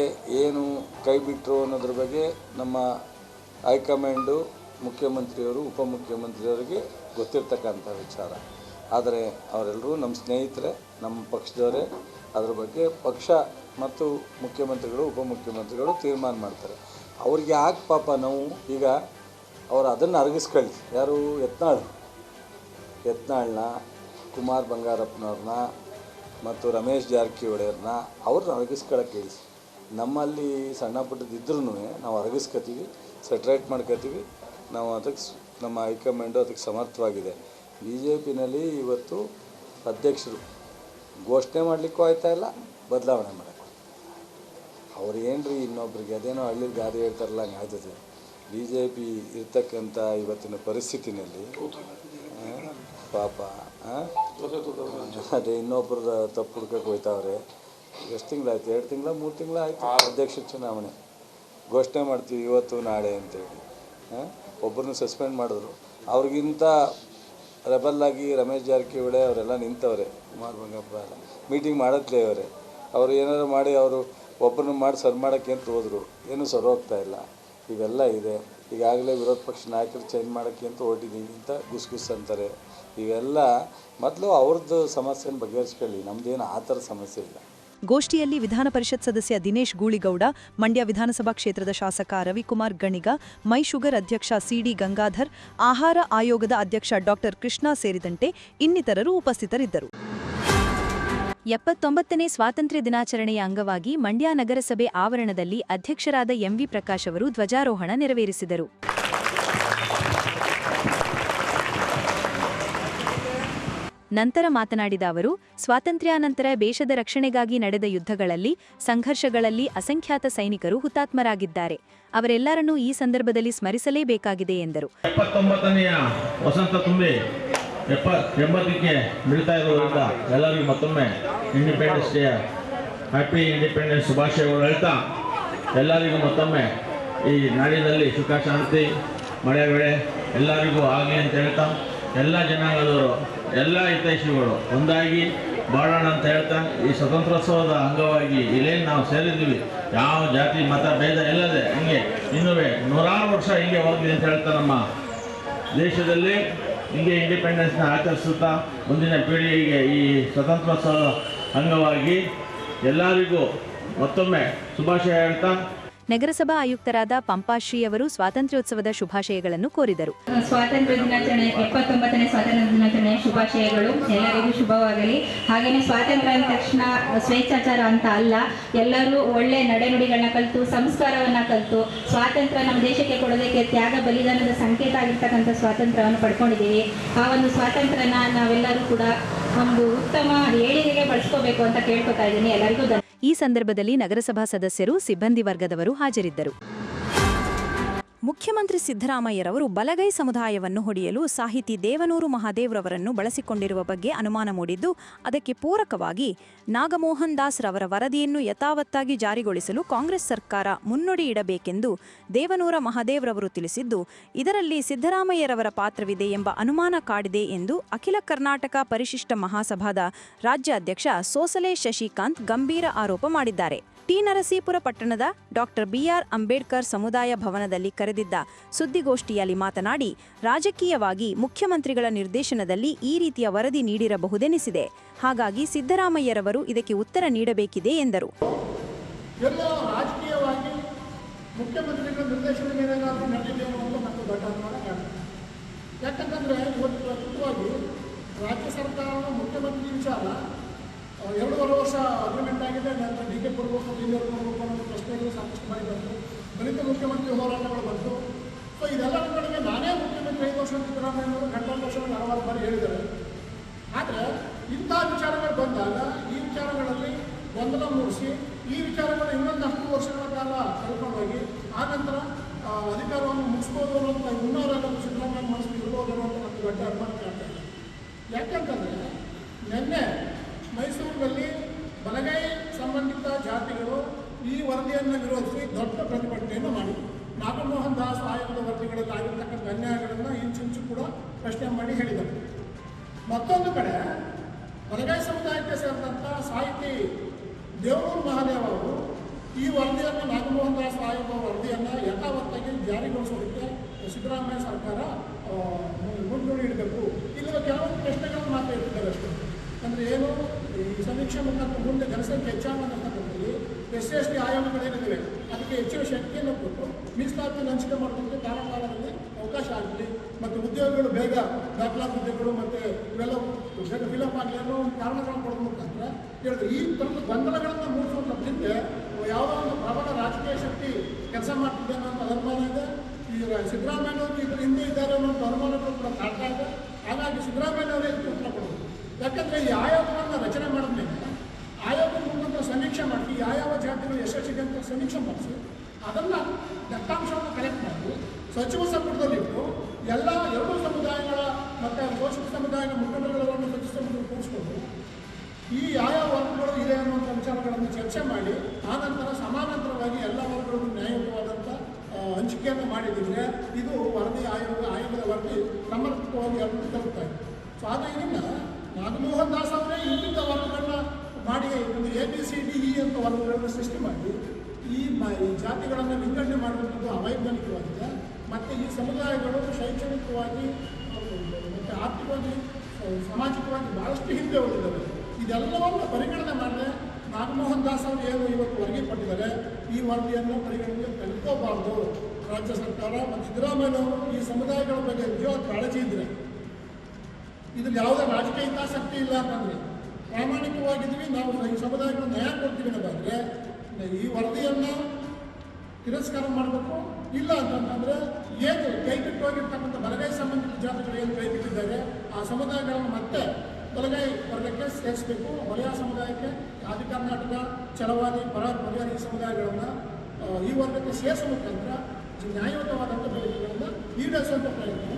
ಏನು ಕೈ ಬಿಟ್ಟರು ಅನ್ನೋದ್ರ ಬಗ್ಗೆ ನಮ್ಮ ಹೈಕಮಾಂಡು ಮುಖ್ಯಮಂತ್ರಿಯವರು, ಉಪಮುಖ್ಯಮಂತ್ರಿಯವರಿಗೆ ಗೊತ್ತಿರ್ತಕ್ಕಂಥ ವಿಚಾರ. ಆದರೆ ಅವರೆಲ್ಲರೂ ನಮ್ಮ ಸ್ನೇಹಿತರೆ, ನಮ್ಮ ಪಕ್ಷದವರೇ, ಅದ್ರ ಬಗ್ಗೆ ಪಕ್ಷ ಮತ್ತು ಮುಖ್ಯಮಂತ್ರಿಗಳು, ಉಪಮುಖ್ಯಮಂತ್ರಿಗಳು ತೀರ್ಮಾನ ಮಾಡ್ತಾರೆ. ಅವ್ರಿಗೆ ಯಾಕೆ ಪಾಪ ನಾವು ಈಗ ಅವರು ಅದನ್ನು ಅರಗಿಸ್ಕೊಳ್ಳಿ. ಯಾರು? ಯತ್ನಾಳ್. ಯತ್ನಾಳ್ನ, ಕುಮಾರ್ ಬಂಗಾರಪ್ಪನವ್ರನ್ನ ಮತ್ತು ರಮೇಶ್ ಜಾರಕಿಹೊಳಿಯವ್ರನ್ನ ಅವ್ರನ್ನ ಅರಗಿಸ್ಕೊಳಕ್ಕೆ ಹೇಳಿ ನಮ್ಮಲ್ಲಿ ಸಣ್ಣ ಪುಟ್ಟದಿದ್ರೂ ನಾವು ಅರಗಿಸ್ಕೊತೀವಿ. ಸೆಟ್ರೇಟ್ ಮಾಡ್ಕೋತೀವಿ. ನಾವು ಅದಕ್ಕೆ ನಮ್ಮ ಹೈಕಮಾಂಡು ಅದಕ್ಕೆ ಸಮರ್ಥವಾಗಿದೆ. ಬಿ ಜೆ ಪಿನಲ್ಲಿ ಇವತ್ತು ಅಧ್ಯಕ್ಷರು. ಘೋಷಣೆ ಮಾಡಲಿಕ್ಕೂ ಆಯ್ತಾ ಇಲ್ಲ, ಬದಲಾವಣೆ ಮಾಡೋಕ್ಕೂ. ಅವ್ರು ಏನ್ರಿ ಇನ್ನೊಬ್ರಿಗೆ? ಅದೇನೋ ಹಳ್ಳಿ ಗಾದೆ ಹೇಳ್ತಾರಲ್ಲ, ಹಂಗೆ ಆಯ್ತದೆ. ಬಿ ಜೆ ಪಿ ಇರ್ತಕ್ಕಂಥ ಇವತ್ತಿನ ಪರಿಸ್ಥಿತಿನಲ್ಲಿ ಪಾಪ? ಅದೇ ಇನ್ನೊಬ್ರದ್ದು ತಪ್ಪು ಹುಡ್ಕಕ್ಕೆ ಹೋಯ್ತಾವ್ರೆ. ಎಷ್ಟು ತಿಂಗಳಾಯ್ತು? ಎರಡು ತಿಂಗಳ, ಮೂರು ತಿಂಗಳ ಆಯ್ತು ಅಧ್ಯಕ್ಷ ಚುನಾವಣೆ. ಘೋಷಣೆ ಮಾಡ್ತೀವಿ ಇವತ್ತು, ನಾಳೆ ಅಂತೇಳಿ? ಒಬ್ಬರನ್ನ ಸಸ್ಪೆಂಡ್ ಮಾಡಿದ್ರು. ಅವ್ರಿಗಿಂತ ರೆಬಲ್ಲಾಗಿ ರಮೇಶ್ ಜಾರಕಿಹೊಳಿ ಅವರೆಲ್ಲ ನಿಂತವ್ರೆ, ಕುಮಾರ್ ಬಂಗಪ್ಪ ಎಲ್ಲ. ಮೀಟಿಂಗ್ ಮಾಡತ್ಲೇ ಅವರೇ. ಅವರು ಏನಾದ್ರು ಮಾಡಿ ಅವರು ಒಬ್ಬರನ್ನ ಮಾಡಿ ಸರ್ ಮಾಡೋಕ್ಕೆ ಅಂತ ಹೋದರು ಏನೂ ಸರ್ ಹೋಗ್ತಾ ಇಲ್ಲ. ಇವೆಲ್ಲ ಇದೆ. ಈಗಾಗಲೇ ವಿರೋಧ ಪಕ್ಷ ನಾಯಕರು ಚೇಂಜ್ ಮಾಡೋಕ್ಕೆ ಅಂತ ಹೊರಟಿದ್ದೀವಿ ಅಂತ ಗುಸ್ ಗುಸ್ ಅಂತಾರೆ. ಇವೆಲ್ಲ ಮೊದಲು ಅವ್ರದ್ದು ಸಮಸ್ಯೆನ ಬಗೆಹರಿಸ್ಕೊಳ್ಳಿ. ನಮ್ಮದೇನು ಆ ಥರ ಸಮಸ್ಯೆ ಇಲ್ಲ. ಗೋಷ್ಠಿಯಲ್ಲಿ ವಿಧಾನ ಪರಿಷತ್ ಸದಸ್ಯ ದಿನೇಶ್ ಗೂಳಿಗೌಡ, ಮಂಡ್ಯ ವಿಧಾನಸಭಾ ಕ್ಷೇತ್ರದ ಶಾಸಕ ರವಿಕುಮಾರ್ ಗಣಿಗ ಮೈ ಶುಗರ್ ಅಧ್ಯಕ್ಷ ಸಿಡಿ ಗಂಗಾಧರ್, ಆಹಾರ ಆಯೋಗದ ಅಧ್ಯಕ್ಷ ಡಾಕ್ಟರ್ ಕೃಷ್ಣ ಸೇರಿದಂತೆ ಇನ್ನಿತರರು ಉಪಸ್ಥಿತರಿದ್ದರು. ಎಪ್ಪತ್ತೊಂಬತ್ತನೇ ಸ್ವಾತಂತ್ರ್ಯ ದಿನಾಚರಣೆಯ ಅಂಗವಾಗಿ ಮಂಡ್ಯ ನಗರಸಭೆ ಆವರಣದಲ್ಲಿ ಅಧ್ಯಕ್ಷರಾದ ಎಂವಿ ಪ್ರಕಾಶ್ ಅವರು ಧ್ವಜಾರೋಹಣ ನೆರವೇರಿಸಿದರು. ನಂತರ ಮಾತನಾಡಿದ ಅವರು, ಸ್ವಾತಂತ್ರ್ಯಾನಂತರ ದೇಶದ ರಕ್ಷಣೆಗಾಗಿ ನಡೆದ ಯುದ್ಧಗಳಲ್ಲಿ ಸಂಘರ್ಷಗಳಲ್ಲಿ ಅಸಂಖ್ಯಾತ ಸೈನಿಕರು ಹುತಾತ್ಮರಾಗಿದ್ದಾರೆ. ಅವರೆಲ್ಲರನ್ನೂ ಈ ಸಂದರ್ಭದಲ್ಲಿ ಸ್ಮರಿಸಲೇಬೇಕಾಗಿದೆ ಎಂದರು. ವಸಂತ ಎಲ್ಲರಿಗೂ ಮತ್ತೊಮ್ಮೆ ಇಂಡಿಪೆಂಡೆನ್ಸ್ ಡೇ ಹ್ಯಾಪಿ ಇಂಡಿಪೆಂಡೆನ್ಸ್ ಶುಭಾಶಯಗಳು ಎಲ್ಲರಿಗೂ ಮತ್ತೊಮ್ಮೆ ಈ ನಾಡಿನಲ್ಲಿ ಸುಖ ಶಾಂತಿ ಮಳೆ ಬೆಳೆ ಎಲ್ಲರಿಗೂ ಆಗಲಿ ಅಂತ ಹೇಳ್ತಾ ಎಲ್ಲ ಜನಾಂಗದವರು, ಎಲ್ಲ ಹಿತೈಷಿಗಳು ಒಂದಾಗಿ ಬಾಳೋಣ ಅಂತ ಹೇಳ್ತಾ ಈ ಸ್ವತಂತ್ರೋತ್ಸವದ ಅಂಗವಾಗಿ ಇಲ್ಲೇನು ನಾವು ಸೇರಿದ್ದೀವಿ ಯಾವ ಜಾತಿ, ಮತ, ಭೇದ ಇಲ್ಲದೆ ಹಿಂಗೆ. ಇನ್ನೂ ನೂರಾರು ವರ್ಷ ಹಿಂಗೆ ಹೋಗ್ಲಿ ಅಂತ ಹೇಳ್ತಾ ನಮ್ಮ ದೇಶದಲ್ಲಿ ಹಿಂಗೆ ಇಂಡಿಪೆಂಡೆನ್ಸ್ನ ಆಚರಿಸುತ್ತಾ ಮುಂದಿನ ಪೀಳಿಗೆಗೆ ಈ ಸ್ವತಂತ್ರೋತ್ಸವದ ಅಂಗವಾಗಿ ಎಲ್ಲರಿಗೂ ಮತ್ತೊಮ್ಮೆ ಶುಭಾಶಯ ಹೇಳ್ತಾ ನಗರಸಭಾ ಆಯುಕ್ತರಾದ ಪಂಪಾಶ್ರೀ ಅವರು ಸ್ವಾತಂತ್ರ್ಯೋತ್ಸವದ ಶುಭಾಶಯಗಳನ್ನು ಕೋರಿದರು. ಸ್ವಾತಂತ್ರ್ಯ ದಿನಾಚರಣೆ, ಎಪ್ಪತ್ತೊಂಬತ್ತನೇ ಸ್ವಾತಂತ್ರ್ಯ ದಿನಾಚರಣೆಯ ಶುಭಾಶಯಗಳು. ಎಲ್ಲರಿಗೂ ಶುಭವಾಗಲಿ. ಹಾಗೆಯೇ ಸ್ವಾತಂತ್ರ್ಯ ಅಂದ ತಕ್ಷಣ ಸ್ವೇಚ್ಛಾಚಾರ ಅಂತ ಅಲ್ಲ, ಎಲ್ಲರೂ ಒಳ್ಳೆ ನಡೆನುಡಿಗಳನ್ನ ಕಲಿತು, ಸಂಸ್ಕಾರವನ್ನ ಕಲಿತು, ಸ್ವಾತಂತ್ರ್ಯ ನಮ್ಮ ದೇಶಕ್ಕೆ ಕೊಡೋದಕ್ಕೆ ತ್ಯಾಗ, ಬಲಿದಾನದ ಸಂಕೇತ ಆಗಿರ್ತಕ್ಕಂಥ ಸ್ವಾತಂತ್ರ್ಯವನ್ನು ಪಡ್ಕೊಂಡಿದ್ದೀವಿ. ಆ ಒಂದು ಸ್ವಾತಂತ್ರ್ಯನ ನಾವೆಲ್ಲರೂ ಕೂಡ ಒಂದು ಉತ್ತಮ ಏಳಿಗೆಗೆ ಬಳಸ್ಕೋಬೇಕು ಅಂತ ಕೇಳ್ಕೊತಾ ಇದ್ದೀನಿ. ಎಲ್ಲರಿಗೂ ಈ ಸಂದರ್ಭದಲ್ಲಿ ನಗರಸಭಾ ಸದಸ್ಯರು ಸಿಬ್ಬಂದಿ ವರ್ಗದವರು ಹಾಜರಿದ್ದರು. ಮುಖ್ಯಮಂತ್ರಿ ಸಿದ್ದರಾಮಯ್ಯರವರು ಬಲಗೈ ಸಮುದಾಯವನ್ನು ಹೊಡೆಯಲು ಸಾಹಿತಿ ದೇವನೂರು ಮಹಾದೇವ್ರವರನ್ನು ಬಳಸಿಕೊಂಡಿರುವ ಬಗ್ಗೆ ಅನುಮಾನ ಮೂಡಿದ್ದು, ಅದಕ್ಕೆ ಪೂರಕವಾಗಿ ನಾಗಮೋಹನ್ ದಾಸ್ ರವರ ವರದಿಯನ್ನು ಯಥಾವತ್ತಾಗಿ ಜಾರಿಗೊಳಿಸಲು ಕಾಂಗ್ರೆಸ್ ಸರ್ಕಾರ ಮುನ್ನುಡಿ ಇಡಬೇಕೆಂದು ದೇವನೂರ ಮಹಾದೇವ್ರವರು ತಿಳಿಸಿದ್ದು, ಇದರಲ್ಲಿ ಸಿದ್ದರಾಮಯ್ಯರವರ ಪಾತ್ರವಿದೆ ಎಂಬ ಅನುಮಾನ ಕಾಡಿದೆ ಎಂದು ಅಖಿಲ ಕರ್ನಾಟಕ ಪರಿಶಿಷ್ಟ ಮಹಾಸಭಾದ ರಾಜ್ಯಾಧ್ಯಕ್ಷ ಸೋಸಲೆ ಶಶಿಕಾಂತ್ ಗಂಭೀರ ಆರೋಪ ಮಾಡಿದ್ದಾರೆ. ಟಿ ನರಸೀಪುರ ಪಟ್ಟಣದ ಡಾಕ್ಟರ್ ಬಿಆರ್ ಅಂಬೇಡ್ಕರ್ ಸಮುದಾಯ ಭವನದಲ್ಲಿ ಕರೆದಿದ್ದ ಸುದ್ದಿಗೋಷ್ಠಿಯಲ್ಲಿ ಮಾತನಾಡಿ, ರಾಜಕೀಯವಾಗಿ ಮುಖ್ಯಮಂತ್ರಿಗಳ ನಿರ್ದೇಶನದಲ್ಲಿ ಈ ರೀತಿಯ ವರದಿ ನೀಡಿರಬಹುದೆನಿಸಿದೆ. ಹಾಗಾಗಿ ಸಿದ್ದರಾಮಯ್ಯರವರು ಇದಕ್ಕೆ ಉತ್ತರ ನೀಡಬೇಕಿದೆ ಎಂದರು. ಯಾಕಂತಂದ್ರೆ ರಾಜ್ಯ ಸರ್ಕಾರದ ಮುಖ್ಯಮಂತ್ರಿ ವಿಚಾರ ಎರಡೂವರೆ ವರ್ಷ ಅಗ್ರಿಮೆಂಟ್ ಆಗಿದೆ, ನಂತರ ಡಿ ಕೆ ಕೊಡಬೇಕು ಸೀನಿಯರ್ ಕೊಡಬೇಕು ಅನ್ನೋ ಪ್ರಶ್ನೆಗಳು ಸಾಕಷ್ಟು ಬಾರಿ ಬಂತು. ದಲಿತ ಮುಖ್ಯಮಂತ್ರಿ ಹೋರಾಟಗಳು ಬಂತು. ಸೊ ಇದೆಲ್ಲ ಕಡೆಗೆ ನಾನೇ ಮುಖ್ಯಮಂತ್ರಿ ಐದು ವರ್ಷ ಸಿದ್ದರಾಮಯ್ಯ ಗಂಟಲು ವರ್ಷಗಳು ಹಲವಾರು ಬಾರಿ ಹೇಳಿದ್ದಾರೆ. ಆದರೆ, ಇಂಥ ವಿಚಾರಗಳು ಬಂದಾಗ ಈ ವಿಚಾರಗಳಲ್ಲಿ ಗೊಂದಲ ಮೂಡಿಸಿ, ಈ ವಿಚಾರಗಳು ಇನ್ನೊಂದು ಹತ್ತು ವರ್ಷಗಳ ಕಾಲ ಕಳ್ಕೊಂಡೋಗಿ ಆ ನಂತರ ಅಧಿಕಾರವನ್ನು ಮುಗಿಸ್ಬೋದು ಅನ್ನೋಂಥ ಇನ್ನೂರೆಲ್ಲ ಸಿದ್ದರಾಮಯ್ಯ ಮನಸ್ಸು ಇರ್ಬೋದು ಅನ್ನೋಂಥ ಒಂದು ದೊಡ್ಡ ಅನುಮಾನ ಕಾಣ್ತಾ ಯಾಕೆಂತಂದರೆ, ನಿನ್ನೆ ಮೈಸೂರಿನಲ್ಲಿ ಬಲಗೈ ಸಂಬಂಧಿತ ಜಾತಿಗಳು ಈ ವರದಿಯನ್ನು ವಿರೋಧಿಸಿ ದೊಡ್ಡ ಪ್ರತಿಭಟನೆಯನ್ನು ಮಾಡಿದರು. ನಾಗಮೋಹನ್ ದಾಸ್ ಆಯೋಗದ ವರದಿಗಳಲ್ಲಿ ಆಗಿರ್ತಕ್ಕಂಥ ಅನ್ಯಾಯಗಳನ್ನು ಇಂಚಿಂಚು ಕೂಡ ಪ್ರಶ್ನೆ ಮಾಡಿ ಹೇಳಿದರು. ಮತ್ತೊಂದು ಕಡೆ ಬಲಗೈ ಸಮುದಾಯಕ್ಕೆ ಸೇರಿದಂಥ ಸಾಹಿತಿ ದೇವೂರು ಮಹಾದೇವ ಅವರು ಈ ವರದಿಯನ್ನು ನಾಗಮೋಹನ್ ದಾಸ್ ಆಯೋಗದ ವರದಿಯನ್ನು ಯಥಾವತ್ತಾಗಿ ಜಾರಿಗೊಳಿಸೋದಕ್ಕೆ ಸಿದ್ದರಾಮಯ್ಯ ಸರ್ಕಾರ ಮುಂದೂಡಿ ಇಡಬೇಕು. ಇಲ್ಲಿರುವ ಕೆಲವೊಂದು ಪ್ರಶ್ನೆಗಳನ್ನು ಇಟ್ಟಿದ್ದಾರೆ ಅಷ್ಟೇ. ಅಂದರೆ ಏನು? ಸಮೀಕ್ಷೆ ಮುಖಾಂತರ ಮುಂದೆ ಜನಸಂಖ್ಯೆ ಹೆಚ್ಚಾಗುವ ಸಂದರ್ಭದಲ್ಲಿ ಎಸ್ ಸಿ ಎಸ್ ಟಿ ಆಯೋಗಗಳೇನಿವೆ ಅದಕ್ಕೆ ಹೆಚ್ಚಿನ ಶಕ್ತಿಯನ್ನು ಕೊಟ್ಟು ಮೀಸಲಾತಿ ಹಂಚಿಕೆ ಮಾಡೋದಕ್ಕೆ ಕಾಲಕಾಲದಲ್ಲಿ ಅವಕಾಶ ಆಗಲಿ. ಮತ್ತು ಉದ್ಯೋಗಗಳು ಬೇಗ ದಾಖಲಾತಿ ಹುದ್ದೆಗಳು ಮತ್ತು ಇವೆಲ್ಲ ಬೇಗ ಫಿಲಪ್ ಆಗಲಿ ಅನ್ನೋ ಒಂದು ಕಾರಣಗಳನ್ನು ಕೊಡೋ ಮುಖಾಂತರ ಹೇಳಿದ್ರು. ಈ ಥರದ ಗೊಂದಲಗಳನ್ನು ಮೂಡಿಸುವಂಥ ಹಿಂದೆ ಯಾವುದೋ ಒಂದು ಪ್ರಬಲ ರಾಜಕೀಯ ಶಕ್ತಿ ಕೆಲಸ ಮಾಡ್ತಿದೆ ಅನ್ನೋ ಅನುಮಾನ ಇದೆ. ಈಗ ಸಿದ್ದರಾಮಯ್ಯನವರು ಇದ್ರ ಹಿಂದೆ ಇದ್ದಾರೆ ಅನ್ನೋ ಅನುಮಾನಗಳು ಕೂಡ ಕಾಡ್ತಾ ಇದೆ. ಹಾಗಾಗಿ ಉತ್ತರ ಕೊಡೋದು ಯಾಕಂದರೆ ಈ ಆಯೋಗವನ್ನು ರಚನೆ ಮಾಡಿದ್ಮೇಲೆ, ಆಯೋಗದ ಮುಖಾಂತರ ಸಮೀಕ್ಷೆ ಮಾಡಿ ಯಾವ್ಯಾವ ಜಾತಿಗಳು ಯಶಸ್ಸಿದೆ ಅಂತ ಸಮೀಕ್ಷೆ ಮಾಡಿಸಿ, ಅದನ್ನು ದತ್ತಾಂಶವನ್ನು ಕಲೆಕ್ಟ್ ಮಾಡಿ, ಸಚಿವ ಸಂಪುಟದಲ್ಲಿಟ್ಟು ಎಲ್ಲ ಎರಡೂ ಸಮುದಾಯಗಳ ಮತ್ತು ಪೋಷಕ ಸಮುದಾಯದ ಮುಖಂಡಗಳನ್ನು ಸಚಿವ ಸಂಪುಟ ಕೂರಿಸ್ಕೊಂಡು, ಈ ಯಾವ ವರ್ಗಗಳು ಇದೆ ಅನ್ನುವಂಥ ವಿಚಾರಗಳನ್ನು ಚರ್ಚೆ ಮಾಡಿ ಆನಂತರ ಸಮಾನಾಂತರವಾಗಿ ಎಲ್ಲ ವರ್ಗಗಳು ನ್ಯಾಯಯುತವಾದಂಥ ಹಂಚಿಕೆಯನ್ನು ಮಾಡಿದ್ರೆ ಇದು ವರದಿ ಆಯೋಗ, ಆಯೋಗದ ವರದಿ ಸಮರ್ಪಕವಾಗಿ ಅರ್ಥ ಸೊ ಆದ್ದರಿಂದ ನಾಗಮೋಹನ್ ದಾಸ್ ಅವರೇ ಇಂಥ ವರ್ಗಗಳನ್ನ ಮಾಡಿ ಒಂದು A B C D E ಅಂತ ವರ್ಗಗಳನ್ನು ಸೃಷ್ಟಿ ಮಾಡಿ ಈ ಮ ಜಾತಿಗಳನ್ನು ವಿಂಗಡಣೆ ಮಾಡುವಂಥದ್ದು ಅವೈಜ್ಞಾನಿಕವಾಗಿದೆ. ಮತ್ತು ಈ ಸಮುದಾಯಗಳು ಶೈಕ್ಷಣಿಕವಾಗಿ, ಮತ್ತು ಆರ್ಥಿಕವಾಗಿ, ಸಾಮಾಜಿಕವಾಗಿ ಭಾಳಷ್ಟು ಹಿಂದೆ ಉಳಿದಿದ್ದಾರೆ ಇದೆಲ್ಲವನ್ನು ಪರಿಗಣನೆ ಮಾಡದೆ ನಾಗಮೋಹನ್ ದಾಸ್ ಅವರು ಏನು ಇವತ್ತು ವರದಿ ಕೊಟ್ಟಿದ್ದಾರೆ, ಈ ವರದಿಯನ್ನು ಪರಿಗಣನೆಗೆ ತೆಗೆದುಕೋಬಾರ್ದು ರಾಜ್ಯ ಸರ್ಕಾರ ಮತ್ತು ಸಿದ್ದರಾಮಯ್ಯ ಈ ಸಮುದಾಯಗಳ ಬಗ್ಗೆ ನಿಜವಾದ ಕಾಳಜಿ ಇದ್ದರೆ ಇದ್ರಲ್ಲಿ ಯಾವುದೇ ರಾಜಕೀಯ ಹಿತಾಸಕ್ತಿ ಇಲ್ಲ ಅಂತಂದ್ರೆ ಪ್ರಾಮಾಣಿಕವಾಗಿದ್ದೀವಿ, ನಾವು ಈ ಸಮುದಾಯಕ್ಕೆ ನ್ಯಾಯ ಕೊಡ್ತೀವಿ ಅನ್ನೋದಾದರೆ ಈ ವರದಿಯನ್ನು ತಿರಸ್ಕಾರ ಮಾಡಬೇಕು. ಇಲ್ಲ ಅಂತಂತಂದರೆ ಏನು ಕೈಬಿಟ್ಟು ಹೋಗಿರ್ತಕ್ಕಂಥ ಬಲಗೈ ಸಂಬಂಧಿತ ಜಾತಿಗಳು ಏನು ಕೈಬಿಟ್ಟಿದ್ದಾರೆ, ಆ ಸಮುದಾಯಗಳನ್ನು ಮತ್ತೆ ಬಲಗೈ ವರ್ಗಕ್ಕೆ ಸೇರಿಸಬೇಕು. ವಲಯ ಸಮುದಾಯಕ್ಕೆ ಆದಿ ಕರ್ನಾಟಕ ಚಲವಾದಿ ಪರ ಬಗೆಯ ಸಮುದಾಯಗಳನ್ನು ಈ ವರ್ಗಕ್ಕೆ ಸೇರಿಸುವ ಮುಖಾಂತರ ನ್ಯಾಯಯುತವಾದಂಥ ಬೇಡಿಕೆಗಳನ್ನು ಈಡೇರಿಸುವಂಥ ಪ್ರಯತ್ನವನ್ನು ಮಾಡಿ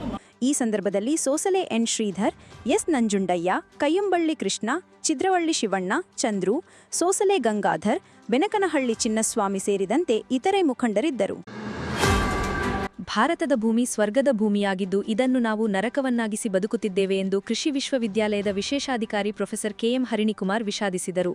ಈ ಸಂದರ್ಭದಲ್ಲಿ ಸೋಸಲೆ ಎನ್ ಶ್ರೀಧರ್, ಎಸ್ ನಂಜುಂಡಯ್ಯ, ಕಯ್ಯಂಬಳ್ಳಿ ಕೃಷ್ಣ, ಚಿದ್ರವಳ್ಳಿ ಶಿವಣ್ಣ, ಚಂದ್ರು, ಸೋಸಲೆ ಗಂಗಾಧರ್, ಬೆನಕನಹಳ್ಳಿ ಚಿನ್ನಸ್ವಾಮಿ ಸೇರಿದಂತೆ ಇತರೆ ಮುಖಂಡರಿದ್ದರು. ಭಾರತದ ಭೂಮಿ ಸ್ವರ್ಗದ ಭೂಮಿಯಾಗಿದ್ದು ಇದನ್ನು ನಾವು ನರಕವನ್ನಾಗಿಸಿ ಬದುಕುತ್ತಿದ್ದೇವೆ ಎಂದು ಕೃಷಿ ವಿಶ್ವವಿದ್ಯಾಲಯದ ವಿಶೇಷಾಧಿಕಾರಿ ಪ್ರೊಫೆಸರ್ ಕೆಎಂ ಹರಿಣಿಕುಮಾರ್ ವಿಷಾದಿಸಿದರು.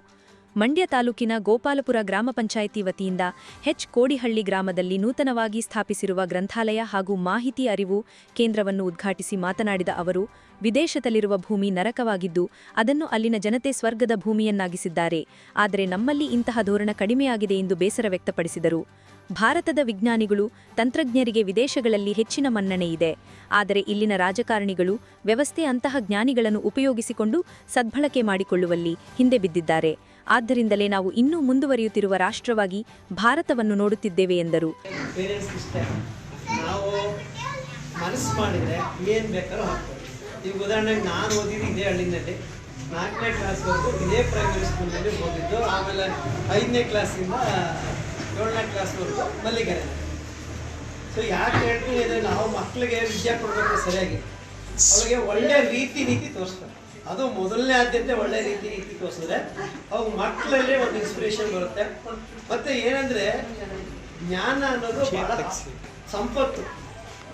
ಮಂಡ್ಯ ತಾಲೂಕಿನ ಗೋಪಾಲಪುರ ಗ್ರಾಮ ಪಂಚಾಯಿತಿ ವತಿಯಿಂದ ಹೆಚ್ ಕೋಡಿಹಳ್ಳಿ ಗ್ರಾಮದಲ್ಲಿ ನೂತನವಾಗಿ ಸ್ಥಾಪಿಸಿರುವ ಗ್ರಂಥಾಲಯ ಹಾಗೂ ಮಾಹಿತಿ ಅರಿವು ಕೇಂದ್ರವನ್ನು ಉದ್ಘಾಟಿಸಿ ಮಾತನಾಡಿದ ಅವರು, ವಿದೇಶದಲ್ಲಿರುವ ಭೂಮಿ ನರಕವಾಗಿದ್ದು, ಅದನ್ನು ಅಲ್ಲಿನ ಜನತೆ ಸ್ವರ್ಗದ ಭೂಮಿಯನ್ನಾಗಿಸಿದ್ದಾರೆ. ಆದರೆ ನಮ್ಮಲ್ಲಿ ಇಂತಹ ಧೋರಣ ಕಡಿಮೆಯಾಗಿದೆ ಎಂದು ಬೇಸರ ವ್ಯಕ್ತಪಡಿಸಿದರು. ಭಾರತದ ವಿಜ್ಞಾನಿಗಳು, ತಂತ್ರಜ್ಞರಿಗೆ ವಿದೇಶಗಳಲ್ಲಿ ಹೆಚ್ಚಿನ ಮನ್ನಣೆ ಇದೆ. ಆದರೆ ಇಲ್ಲಿನ ರಾಜಕಾರಣಿಗಳು ವ್ಯವಸ್ಥೆ ಅಂತಹ ಜ್ಞಾನಿಗಳನ್ನು ಉಪಯೋಗಿಸಿಕೊಂಡು ಸದ್ಬಳಕೆ ಮಾಡಿಕೊಳ್ಳುವಲ್ಲಿ ಹಿಂದೆ ಬಿದ್ದಿದ್ದಾರೆ. ಆದ್ದರಿಂದಲೇ ನಾವು ಇನ್ನೂ ಮುಂದುವರಿಯುತ್ತಿರುವ ರಾಷ್ಟ್ರವಾಗಿ ಭಾರತವನ್ನು ನೋಡುತ್ತಿದ್ದೇವೆ ಎಂದರು. ಮನಸ್ಸು ಮಾಡಿದರೆ ಏನು ಬೇಕಾದ್ರೂ ಹಾಕ್ಬೋದು. ಈಗ ಉದಾಹರಣೆಗೆ ನಾನು ಓದಿದ್ದು ಇದೇ ಹಳ್ಳಿನಲ್ಲಿ. ನಾಲ್ಕನೇ ಕ್ಲಾಸ್ವರೆಗೂ ಇದೇ ಪ್ರೈಮರಿ ಸ್ಕೂಲ್ನಲ್ಲಿ ಓದಿದ್ದು, ಆಮೇಲೆ ಐದನೇ ಕ್ಲಾಸಿಂದ ಏಳನೇ ಕ್ಲಾಸ್ವರೆಗೂ ಮಲ್ಲಿಗೆರೆ. ಸೊ ಯಾಕೆ ಹೇಳ್ತೀನಿ ಅಂದರೆ ನಾವು ಮಕ್ಕಳಿಗೆ ವಿದ್ಯೆ ಕೊಡಬೇಕು ಸರಿಯಾಗಿ. ಅವಳಿಗೆ ಒಳ್ಳೆಯ ರೀತಿ ನೀತಿ ತೋರಿಸ್ತಾರೆ. ಅದು ಮೊದಲನೇ ಆದ್ಯತೆ ಒಳ್ಳೆ ರೀತಿ ತೋರಿಸಿದ್ರೆ ಅವಾಗ ಮಕ್ಕಳಲ್ಲಿ ಒಂದು ಇನ್ಸ್ಪಿರೇಷನ್ ಬರುತ್ತೆ. ಮತ್ತೆ ಏನಂದ್ರೆ ಜ್ಞಾನ ಅನ್ನೋದು ಬಹಳ ಸಂಪತ್ತು.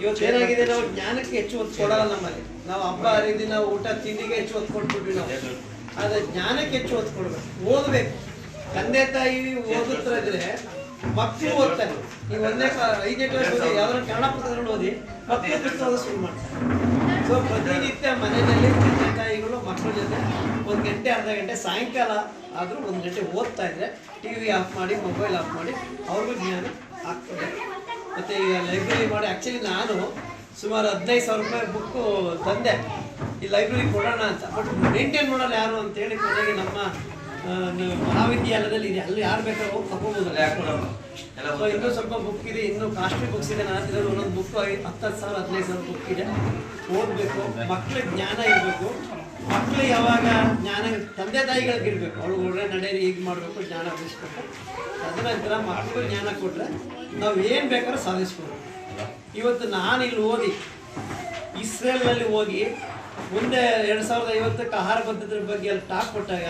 ಇವತ್ತು ಏನಾಗಿದೆ ನಾವು ಜ್ಞಾನಕ್ಕೆ ಹೆಚ್ಚು ಒತ್ತು ಕೊಡಲ್ಲ ನಮ್ಮಲ್ಲಿ. ನಾವು ಹಬ್ಬ ಹರಿದಿನ ನಾವು ಊಟ ತಿಂಡಿಗೆ ಹೆಚ್ಚು ಒತ್ತು ಕೊಟ್ಬಿಟ್ವಿ ನಾವು. ಆದ್ರೆ ಜ್ಞಾನಕ್ಕೆ ಹೆಚ್ಚು ಒತ್ತು ಕೊಡ್ಬೇಕು. ಓದಬೇಕು. ತಂದೆ ತಾಯಿ ಓದುತ್ತಾ ಇದ್ರೆ ಮಕ್ಕಳು ಓದ್ತಾರೆ. ಈಗ ಒಂದೇ ಐದನೇ ಕ್ಲಾಸ್ ಓದಿ ಯಾವ್ದಾದ್ರು ಕನ್ನಡ ಪುಸ್ತಕಗಳು ಓದಿ ಮಕ್ಕಳು ಪುಸ್ತಕ ಶುರು ಮಾಡ್ತಾರೆ. ಸೊ ಪ್ರತಿನಿತ್ಯ ಮನೆಯಲ್ಲಿ ಮಕ್ಕಳ ಜೊತೆ ಒಂದು ಗಂಟೆ ಅರ್ಧ ಗಂಟೆ ಸಾಯಂಕಾಲ ಆದರೂ ಒಂದು ಗಂಟೆ ಓದ್ತಾ ಇದ್ದರೆ ಟಿ ವಿ ಆಫ್ ಮಾಡಿ ಮೊಬೈಲ್ ಆಫ್ ಮಾಡಿ ಅವ್ರಿಗೂ ಜ್ಞಾನ ಆಗ್ತದೆ. ಮತ್ತು ಈಗ ಲೈಬ್ರರಿ ಮಾಡಿ ಆ್ಯಕ್ಚುಲಿ ನಾನು ಸುಮಾರು ಹದಿನೈದು ಸಾವಿರ ರೂಪಾಯಿ ಬುಕ್ಕು ತಂದೆ. ಈ ಲೈಬ್ರರಿ ಕೊಡೋಣ ಅಂತ. ಬಟ್ ಮೇಂಟೈನ್ ಮಾಡೋಲ್ಲ ಯಾರು ಅಂತೇಳಿ ಕೊನೆಗೆ ನಮ್ಮ ಮಹಾವಿದ್ಯಾಲಯದಲ್ಲಿ ಇದೆ. ಅಲ್ಲಿ ಯಾರು ಬೇಕಾದ್ರೂ ಹೋಗಿ ತಗೋಬೋದು ಇನ್ನೂ ಸ್ವಲ್ಪ ಬುಕ್ ಇದೆ. ಇನ್ನೂ ಕಾಸ್ಟ್ಲಿ ಬುಕ್ಸ್ ಇದೆ. ನಾನು ಒಂದೊಂದು ಬುಕ್ ಹತ್ತು ಸಾವಿರ ಹದಿನೈದು ಸಾವಿರ ಬುಕ್ ಇದೆ. ಓದಬೇಕು. ಮಕ್ಕಳಿಗೆ ಜ್ಞಾನ ಇರಬೇಕು. ಮಕ್ಳಿಗೆ ಯಾವಾಗ ಜ್ಞಾನ ತಂದೆ ತಾಯಿಗಳಿಗೆ ಇರಬೇಕು. ಅವಳು ಒಳ್ಳೆ ನಡೆಯಲ್ಲಿ ಹೀಗೆ ಮಾಡಬೇಕು, ಜ್ಞಾನ ಉಳಿಸ್ಬೇಕು ತದನಂತರ ಮಕ್ಕಳು ಜ್ಞಾನ ಕೊಟ್ಟರೆ ನಾವು ಏನು ಬೇಕಾದ್ರೂ ಸಾಧಿಸ್ಬೋದು. ಇವತ್ತು ನಾನು ಇಲ್ಲಿ ಓದಿ, ಇಸ್ರೇಲ್ನಲ್ಲಿ ಹೋಗಿ ಮುಂದೆ ಎರಡು ಸಾವಿರದ ಐವತ್ತಕ್ಕೆ ಆಹಾರ ಪದ್ಧತಿ ಬಗ್ಗೆ ಅಲ್ಲಿ ಟಾಕ್ ಕೊಟ್ಟಾಗ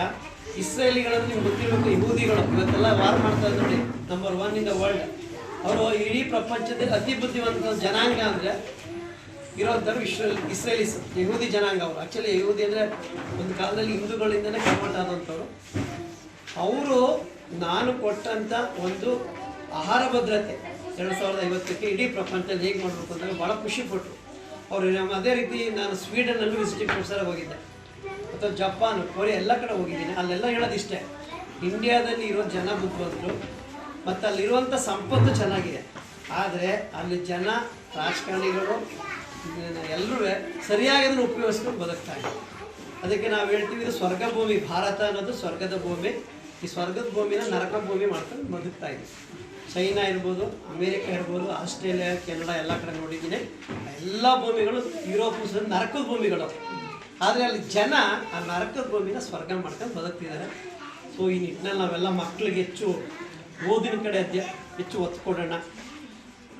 ಇಸ್ರೇಲಿಗಳನ್ನು ನೀವು ಗೊತ್ತಿರಬೇಕು, ಯಹೂದಿಗಳು ಇವತ್ತೆಲ್ಲ ವಾರ್ ಮಾಡ್ತಾ ಇದ್ದಾರೆ. Number one in the world ಅವರು ಇಡೀ ಪ್ರಪಂಚದಲ್ಲಿ ಅತಿ ಬುದ್ಧಿವಂತ ಜನಾಂಗ ಅಂದರೆ ಇರೋಂಥವ್ರು ವಿಶ್ವ ಇಸ್ರೇಲಿಸ್ ಯಹೂದಿ ಜನಾಂಗ ಅವರು ಆ್ಯಕ್ಚುಲಿ ಯಹೂದಿ ಅಂದರೆ ಒಂದು ಕಾಲದಲ್ಲಿ ಹಿಂದೂಗಳಿಂದನೇ ಕನ್ವರ್ಟ್ ಆದಂಥವ್ರು ಅವರು ನಾನು ಕೊಟ್ಟಂಥ ಒಂದು ಆಹಾರ ಭದ್ರತೆ ಎರಡು ಸಾವಿರದ ಐವತ್ತಕ್ಕೆ ಇಡೀ ಪ್ರಪಂಚದಲ್ಲಿ ಹೇಗೆ ಮಾಡಬೇಕು ಅಂದರೆ ಭಾಳ ಖುಷಿ ಪಟ್ಟರು ಅವರು ನಮ್ಮ ಅದೇ ರೀತಿ ನಾನು ಸ್ವೀಡನ್ನಲ್ಲೂ ವಿಸಿಟಿಂಗ್ ಪ್ರೊಫೆಸರ್ ಹೋಗಿದ್ದೆ. ಅಥವಾ ಜಪಾನ್, ಕೊರಿಯಾ ಎಲ್ಲ ಕಡೆ ಹೋಗಿದ್ದೀನಿ. ಅಲ್ಲೆಲ್ಲ ಹೇಳೋದಿಷ್ಟೇ. ಇಂಡಿಯಾದಲ್ಲಿ ಇರೋ ಜನ ಬುದ್ಧಿವಂತರು ಮತ್ತು ಅಲ್ಲಿರುವಂಥ ಸಂಪತ್ತು ಚೆನ್ನಾಗಿದೆ. ಆದರೆ ಅಲ್ಲಿ ಜನ ರಾಜಕಾರಣಿಗಳು ಎಲ್ಲರೂ ಸರಿಯಾಗಿ ಅದನ್ನು ಉಪಯೋಗಿಸ್ಕೊಂಡು ಬದುಕ್ತಾ ಇದೆ ಅದಕ್ಕೆ ನಾವು ಹೇಳ್ತೀವಿ ಇದು ಸ್ವರ್ಗ ಭೂಮಿ, ಭಾರತ ಅನ್ನೋದು ಸ್ವರ್ಗದ ಭೂಮಿ. ಈ ಸ್ವರ್ಗದ ಭೂಮಿನ ನರಕ ಭೂಮಿ ಮಾಡ್ಕೊಂಡು ಬದುಕ್ತಾ ಇದೆ ಚೈನಾ ಇರ್ಬೋದು, ಅಮೇರಿಕ ಇರ್ಬೋದು, ಆಸ್ಟ್ರೇಲಿಯಾ, ಕೆನಡಾ ಎಲ್ಲ ಕಡೆ ನೋಡಿದ್ದೀನಿ. ಎಲ್ಲ ಭೂಮಿಗಳು ಯುರೋಪ್ ನರಕದ ಭೂಮಿಗಳು. ಆದರೆ ಅಲ್ಲಿ ಜನ ಆ ನರಕದ ಭೂಮಿನ ಸ್ವರ್ಗ ಮಾಡ್ಕೊಂಡು ಬದುಕ್ತಿದ್ದಾರೆ. ಸೊ, ಈ ನಿಟ್ಟಿನಲ್ಲಿ ನಾವೆಲ್ಲ ಮಕ್ಕಳಿಗೆ ಹೆಚ್ಚು ಓದಿನ ಕಡೆ ಹೆಚ್ಚು ಒತ್ತು ಕೊಡೋಣ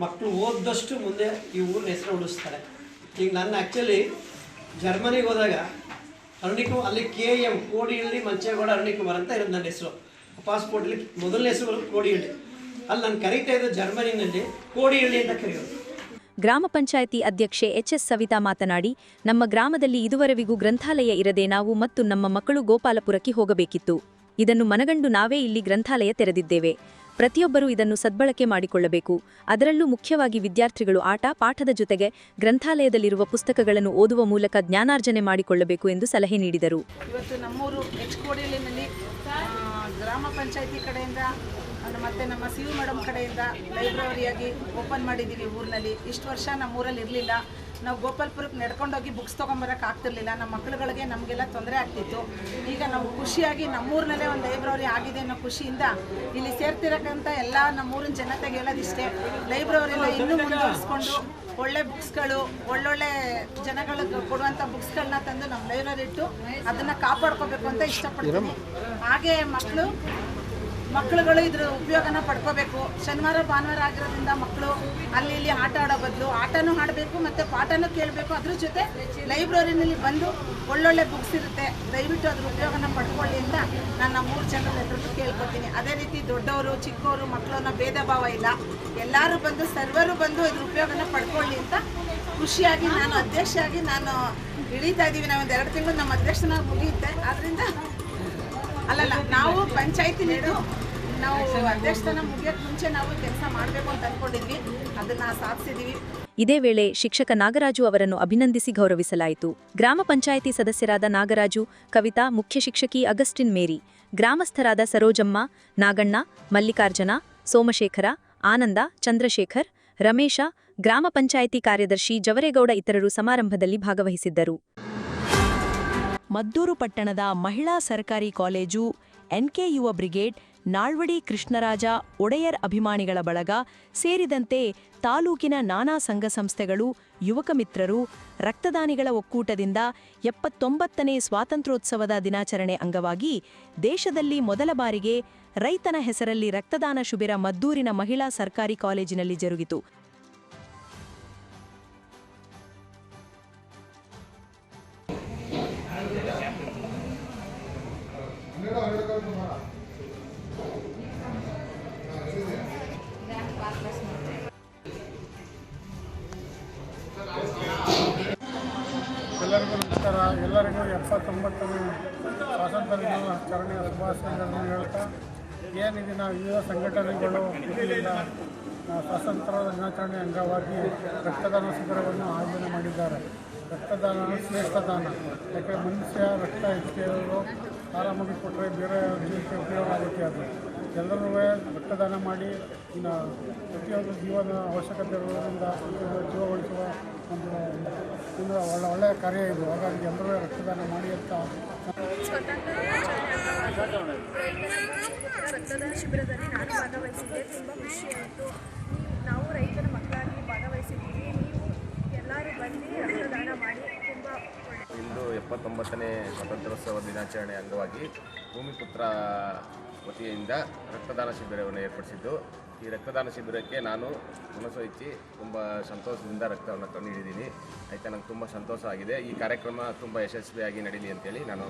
ಮಕ್ಕಳು ಓದ್ದಷ್ಟು ಮುಂದೆ ಈ ಊರಿನ ಹೆಸರು ಉಳಿಸ್ತಾರೆ. ಈಗ ನನ್ನ ಆ್ಯಕ್ಚುಲಿ ಜರ್ಮನಿಗೆ ಹೋದಾಗ ಅರುಣಿಕು ಅಲ್ಲಿ ಕೆ ಎಂ ಕೋಡಿಹಳ್ಳಿ ಮಂಚೇಗೌಡ ಅರುಣಿಕುಮಾರ್ ಅಂತ ಇರೋದು ನನ್ನ ಹೆಸರು. ಪಾಸ್ಪೋರ್ಟಲ್ಲಿ ಮೊದಲನೇ ಹೆಸರು ಕೋಡಿಹಳ್ಳಿ ಅಲ್ಲಿ ನಾನು ಕರೀತಾ ಇದ್ದು ಜರ್ಮನಿನಲ್ಲಿ ಕೋಡಿಹಳ್ಳಿ ಅಂತ ಕರೆಯೋದು. ಗ್ರಾಮ ಪಂಚಾಯಿತಿ ಅಧ್ಯಕ್ಷೆ ಎಚ್ ಎಸ್ ಸವಿತಾ ಮಾತನಾಡಿ, ನಮ್ಮ ಗ್ರಾಮದಲ್ಲಿ ಇದುವರೆವಿಗೂ ಗ್ರಂಥಾಲಯ ಇರದೆ ನಾವು ಮತ್ತು ನಮ್ಮ ಮಕ್ಕಳು ಗೋಪಾಲಪುರಕ್ಕೆ ಹೋಗಬೇಕಿತ್ತು. ಇದನ್ನು ಮನಗಂಡು ನಾವೇ ಇಲ್ಲಿ ಗ್ರಂಥಾಲಯ ತೆರೆದಿದ್ದೇವೆ. ಪ್ರತಿಯೊಬ್ಬರೂ ಇದನ್ನು ಸದ್ಬಳಕೆ ಮಾಡಿಕೊಳ್ಳಬೇಕು. ಅದರಲ್ಲೂ ಮುಖ್ಯವಾಗಿ ವಿದ್ಯಾರ್ಥಿಗಳು ಆಟ, ಪಾಠದ ಜೊತೆಗೆ ಗ್ರಂಥಾಲಯದಲ್ಲಿರುವ ಪುಸ್ತಕಗಳನ್ನು ಓದುವ ಮೂಲಕ ಜ್ಞಾನಾರ್ಜನೆ ಮಾಡಿಕೊಳ್ಳಬೇಕು ಎಂದು ಸಲಹೆ ನೀಡಿದರು. ಇವತ್ತು ನಮ್ಮೂರು ಗ್ರಾಮ ಪಂಚಾಯತಿ ಕಡೆಯಿಂದ ಮತ್ತೆ ನಮ್ಮ ಸಿ ಯು ಮೇಡಮ್ ಕಡೆಯಿಂದ ಲೈಬ್ರರಿಯಾಗಿ ಓಪನ್ ಮಾಡಿದ್ದೀವಿ ಊರಿನಲ್ಲಿ. ಇಷ್ಟು ವರ್ಷ ನಮ್ಮ ಊರಲ್ಲಿ ಇರಲಿಲ್ಲ. ನಾವು ಗೋಪಾಲ್ಪುರಕ್ಕೆ ನಡ್ಕೊಂಡೋಗಿ ಬುಕ್ಸ್ ತೊಗೊಂಬರಕ್ಕೆ ಆಗ್ತಿರ್ಲಿಲ್ಲ. ನಮ್ಮ ಮಕ್ಕಳುಗಳಿಗೆ ನಮಗೆಲ್ಲ ತೊಂದರೆ ಆಗ್ತಿತ್ತು. ಈಗ ನಾವು ಖುಷಿಯಾಗಿ ನಮ್ಮೂರಿನಲ್ಲೇ ಒಂದು ಲೈಬ್ರರಿ ಆಗಿದೆ ಅನ್ನೋ ಖುಷಿಯಿಂದ ಇಲ್ಲಿ ಸೇರ್ತಿರಕ್ಕಂಥ ಎಲ್ಲ ನಮ್ಮೂರಿನ ಜನತೆಗೆ ಹೇಳೋದಿಷ್ಟೇ. ಲೈಬ್ರರಿನ ಇನ್ನೂ ಮುಂದುವರಿಸ್ಕೊಂಡು ಒಳ್ಳೆ ಬುಕ್ಸ್ಗಳು ಒಳ್ಳೊಳ್ಳೆ ಜನಗಳಿಗೆ ಕೊಡುವಂಥ ಬುಕ್ಸ್ಗಳನ್ನ ತಂದು ನಮ್ಮ ಲೈಬ್ರರಿ ಇಟ್ಟು ಅದನ್ನು ಕಾಪಾಡ್ಕೋಬೇಕು ಅಂತ ಇಷ್ಟಪಡ್ತೀನಿ. ಹಾಗೆ ಮಕ್ಕಳು ಮಕ್ಕಳುಗಳು ಇದ್ರ ಉಪಯೋಗನ ಪಡ್ಕೋಬೇಕು. ಶನಿವಾರ, ಭಾನುವಾರ ಆಗಿರೋದ್ರಿಂದ ಮಕ್ಕಳು ಅಲ್ಲಿ ಇಲ್ಲಿ ಆಟ ಆಡೋ ಬದಲು ಆಟನೂ ಆಡಬೇಕು ಮತ್ತು ಪಾಠನೂ ಕೇಳಬೇಕು. ಅದ್ರ ಜೊತೆ ಲೈಬ್ರರಿನಲ್ಲಿ ಬಂದು ಒಳ್ಳೊಳ್ಳೆ ಬುಕ್ಸ್ ಇರುತ್ತೆ. ದಯವಿಟ್ಟು ಅದ್ರ ಉಪಯೋಗನ ಪಡ್ಕೊಳ್ಳಿ ಅಂತ ನಾನು ಮೂರು ಜನರ ಹೆಸರು ಕೇಳ್ಕೊತೀನಿ. ಅದೇ ರೀತಿ ದೊಡ್ಡವರು ಚಿಕ್ಕವರು ಮಕ್ಕಳನ್ನ ಭೇದ ಭಾವ ಇಲ್ಲ. ಎಲ್ಲರೂ ಬಂದು, ಸರ್ವರು ಬಂದು ಇದ್ರ ಉಪಯೋಗನ ಪಡ್ಕೊಳ್ಳಿ ಅಂತ ಖುಷಿಯಾಗಿ ನಾನು ಅಧ್ಯಕ್ಷೆಯಾಗಿ ನಾನು ಇಳೀತಾ ಇದ್ದೀವಿ. ನಾವೊಂದು ಎರಡು ತಿಂಗಳು ನಮ್ಮ ಅಧ್ಯಕ್ಷನಾಗಿ ಮುಗಿಯುತ್ತೆ. ಆದ್ದರಿಂದ ಅಲ್ಲಲ್ಲ, ನಾವು ಪಂಚಾಯತಿ ನೀಡು ನಾವು ಅಧ್ಯಕ್ಷತನ ಮುಗಿಯೋಕ್ಕೆ ಮುಂಚೆ ನಾವು ಕೆಲಸ ಮಾಡಬೇಕು ಅಂತ ಅಂದ್ಕೊಂಡಿದ್ವಿ ಅದನ್ನ ಸಾಧಿಸಿದೀವಿ. ಇದೇ ವೇಳೆ ಶಿಕ್ಷಕ ನಾಗರಾಜು ಅವರನ್ನು ಅಭಿನಂದಿಸಿ ಗೌರವಿಸಲಾಯಿತು. ಗ್ರಾಮ ಪಂಚಾಯಿತಿ ಸದಸ್ಯರಾದ ನಾಗರಾಜು, ಕವಿತಾ, ಮುಖ್ಯ ಶಿಕ್ಷಕಿ ಅಗಸ್ಟಿನ್ ಮೇರಿ, ಗ್ರಾಮಸ್ಥರಾದ ಸರೋಜಮ್ಮ, ನಾಗಣ್ಣ, ಮಲ್ಲಿಕಾರ್ಜುನ, ಸೋಮಶೇಖರ, ಆನಂದ, ಚಂದ್ರಶೇಖರ್, ರಮೇಶ, ಗ್ರಾಮ ಪಂಚಾಯಿತಿ ಕಾರ್ಯದರ್ಶಿ ಜವರೇಗೌಡ ಇತರರು ಸಮಾರಂಭದಲ್ಲಿ ಭಾಗವಹಿಸಿದ್ದರು. ಮದ್ದೂರು ಪಟ್ಟಣದ ಮಹಿಳಾ ಸರ್ಕಾರಿ college NK Yuva brigade Nalwadi Krishnaraja, Wodeyar ಅಭಿಮಾನಿಗಳ ಬಳಗ ಸೇರಿದಂತೆ ತಾಲೂಕಿನ ನಾನಾ ಸಂಘ ಸಂಸ್ಥೆಗಳು ಯುವಕ ಮಿತ್ರರು, ರಕ್ತದಾನಿಗಳ ಒಕ್ಕೂಟದಿಂದ ಎಪ್ಪತ್ತೊಂಬತ್ತನೇ ಸ್ವಾತಂತ್ರ್ಯೋತ್ಸವದ ದಿನಾಚರಣೆ ಅಂಗವಾಗಿ ದೇಶದಲ್ಲಿ ಮೊದಲ ಬಾರಿಗೆ ರೈತನ ಹೆಸರಲ್ಲಿ ರಕ್ತದಾನ ಶಿಬಿರ ಮದ್ದೂರಿನ ಮಹಿಳಾ ಸರ್ಕಾರಿ ಕಾಲೇಜಿನಲ್ಲಿ ಜರುಗಿತು. ಎಲ್ಲರಿಗೂ ನಮಸ್ಕಾರ. ಎಲ್ಲರಿಗೂ ಎಪ್ಪತ್ತೊಂಬತ್ತನೇ ಸ್ವಾತಂತ್ರ್ಯ ದಿನಾಚರಣೆಯ ಶುಭಾಶಯಗಳನ್ನು ಹೇಳ್ತಾ ಏನಿದೆ ನಾವು ವಿವಿಧ ಸಂಘಟನೆಗಳು ಸ್ವಾತಂತ್ರ್ಯ ದಿನಾಚರಣೆ ಅಂಗವಾಗಿ ರಕ್ತದಾನ ಶಿಬಿರವನ್ನು ಆಯೋಜನೆ ಮಾಡಿದ್ದಾರೆ. ರಕ್ತದಾನ ಶ್ರೇಷ್ಠ ದಾನ ಯಾಕೆ ಮನುಷ್ಯ ರಕ್ತ ಹೆಚ್ಚಿಗೆಯಲು ಆರಾಮಾಗಿ ಕೊಟ್ಟರೆ ಬೇರೆ ಜೀವಕ್ಕೆ ಉಪಯೋಗ ಆಗುತ್ತೆ ಅದು. ಎಲ್ಲರೂ ರಕ್ತದಾನ ಮಾಡಿ, ಇನ್ನು ಪ್ರತಿಯೊಂದು ಜೀವನ ಅವಶ್ಯಕತೆ ಇರೋದರಿಂದ ಜೀವ ಉಳಿಸುವ ಒಂದು ಒಂದು ಒಳ್ಳೆ, ಒಳ್ಳೆಯ ಕಾರ್ಯ ಇದು. ಹಾಗಾಗಿ ಎಲ್ಲರೂ ರಕ್ತದಾನ ಮಾಡಿ ಅಂತ ರಕ್ತದಾನ ಶಿಬಿರದಲ್ಲಿ ನಾನು ಭಾಗವಹಿಸಿದ್ದೆ. ತುಂಬ ಖುಷಿಯಾಯಿತು ನಾವು ರೈತರ ಮಕ್ಕಳಾಗಿ ಭಾಗವಹಿಸಿದ್ದೀವಿ ನೀವು ಎಲ್ಲರೂ ಬಂದು ರಕ್ತದಾನ ಮಾಡಿ ತುಂಬ ಒಳ್ಳೆಯ ಇಂದು ಎಪ್ಪತ್ತೊಂಬತ್ತನೇ ಸ್ವಾತಂತ್ರ್ಯೋತ್ಸವ ದಿನಾಚರಣೆ ಅಂಗವಾಗಿ ಭೂಮಿಪುತ್ರ ವತಿಯಿಂದ ರಕ್ತದಾನ ಶಿಬಿರವನ್ನು ಏರ್ಪಡಿಸಿದ್ದು. ಈ ರಕ್ತದಾನ ಶಿಬಿರಕ್ಕೆ ನಾನು ಮನಸ್ಸು ಇಚ್ಚಿ ತುಂಬ ಸಂತೋಷದಿಂದ ರಕ್ತವನ್ನು ತಂದು ಹಿಡಿದ್ದೀನಿ ಆಯಿತಾ ನಂಗೆ ತುಂಬ ಸಂತೋಷ ಆಗಿದೆ. ಈ ಕಾರ್ಯಕ್ರಮ ತುಂಬ ಯಶಸ್ವಿಯಾಗಿ ನಡೀಲಿ ಅಂತೇಳಿ ನಾನು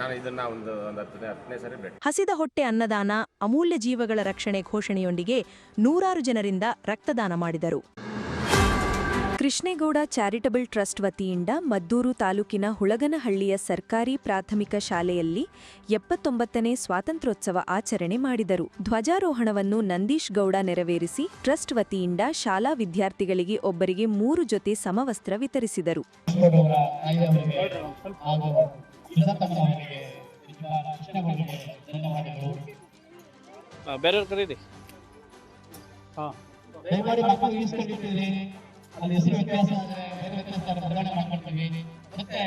ನಾನು ಇದನ್ನು ಒಂದು ಒಂದು ಹತ್ತನೇ ಹತ್ತನೇ ಸರಿ ಹಸಿದ ಹೊಟ್ಟೆ ಅನ್ನದಾನ ಅಮೂಲ್ಯ ಜೀವಗಳ ರಕ್ಷಣೆ ಘೋಷಣೆಯೊಂದಿಗೆ ನೂರಾರು ಜನರಿಂದ ರಕ್ತದಾನ ಮಾಡಿದರು. ಕೃಷ್ಣೇಗೌಡ ಚಾರಿಟಬಲ್ ಟ್ರಸ್ಟ್ ವತಿಯಿಂದ ಮದ್ದೂರು ತಾಲೂಕಿನ ಹುಳಗನಹಳ್ಳಿಯ ಸರ್ಕಾರಿ ಪ್ರಾಥಮಿಕ ಶಾಲೆಯಲ್ಲಿ ಎಪ್ಪತ್ತೊಂಬತ್ತನೇ ಸ್ವಾತಂತ್ರ್ಯೋತ್ಸವ ಆಚರಣೆ ಮಾಡಿದರು. ಧ್ವಜಾರೋಹಣವನ್ನು ನಂದೀಶ್ ಗೌಡ ನೆರವೇರಿಸಿ ಟ್ರಸ್ಟ್ ವತಿಯಿಂದ ಶಾಲಾ ವಿದ್ಯಾರ್ಥಿಗಳಿಗೆ ಒಬ್ಬರಿಗೆ ಮೂರು ಜೊತೆ ಸಮವಸ್ತ್ರ ವಿತರಿಸಿದರು. ಬೇರೆಯವ್ರ ಅಲ್ಲಿ ಹೆಸರು ವ್ಯತ್ಯಾಸ ಆದರೆ ಬೇರೆ ವ್ಯತ್ಯಾಸ ಆದರೆ ಬದಲಾವಣೆ ಮಾಡ್ಕೊಳ್ತೀವಿ. ಮತ್ತೆ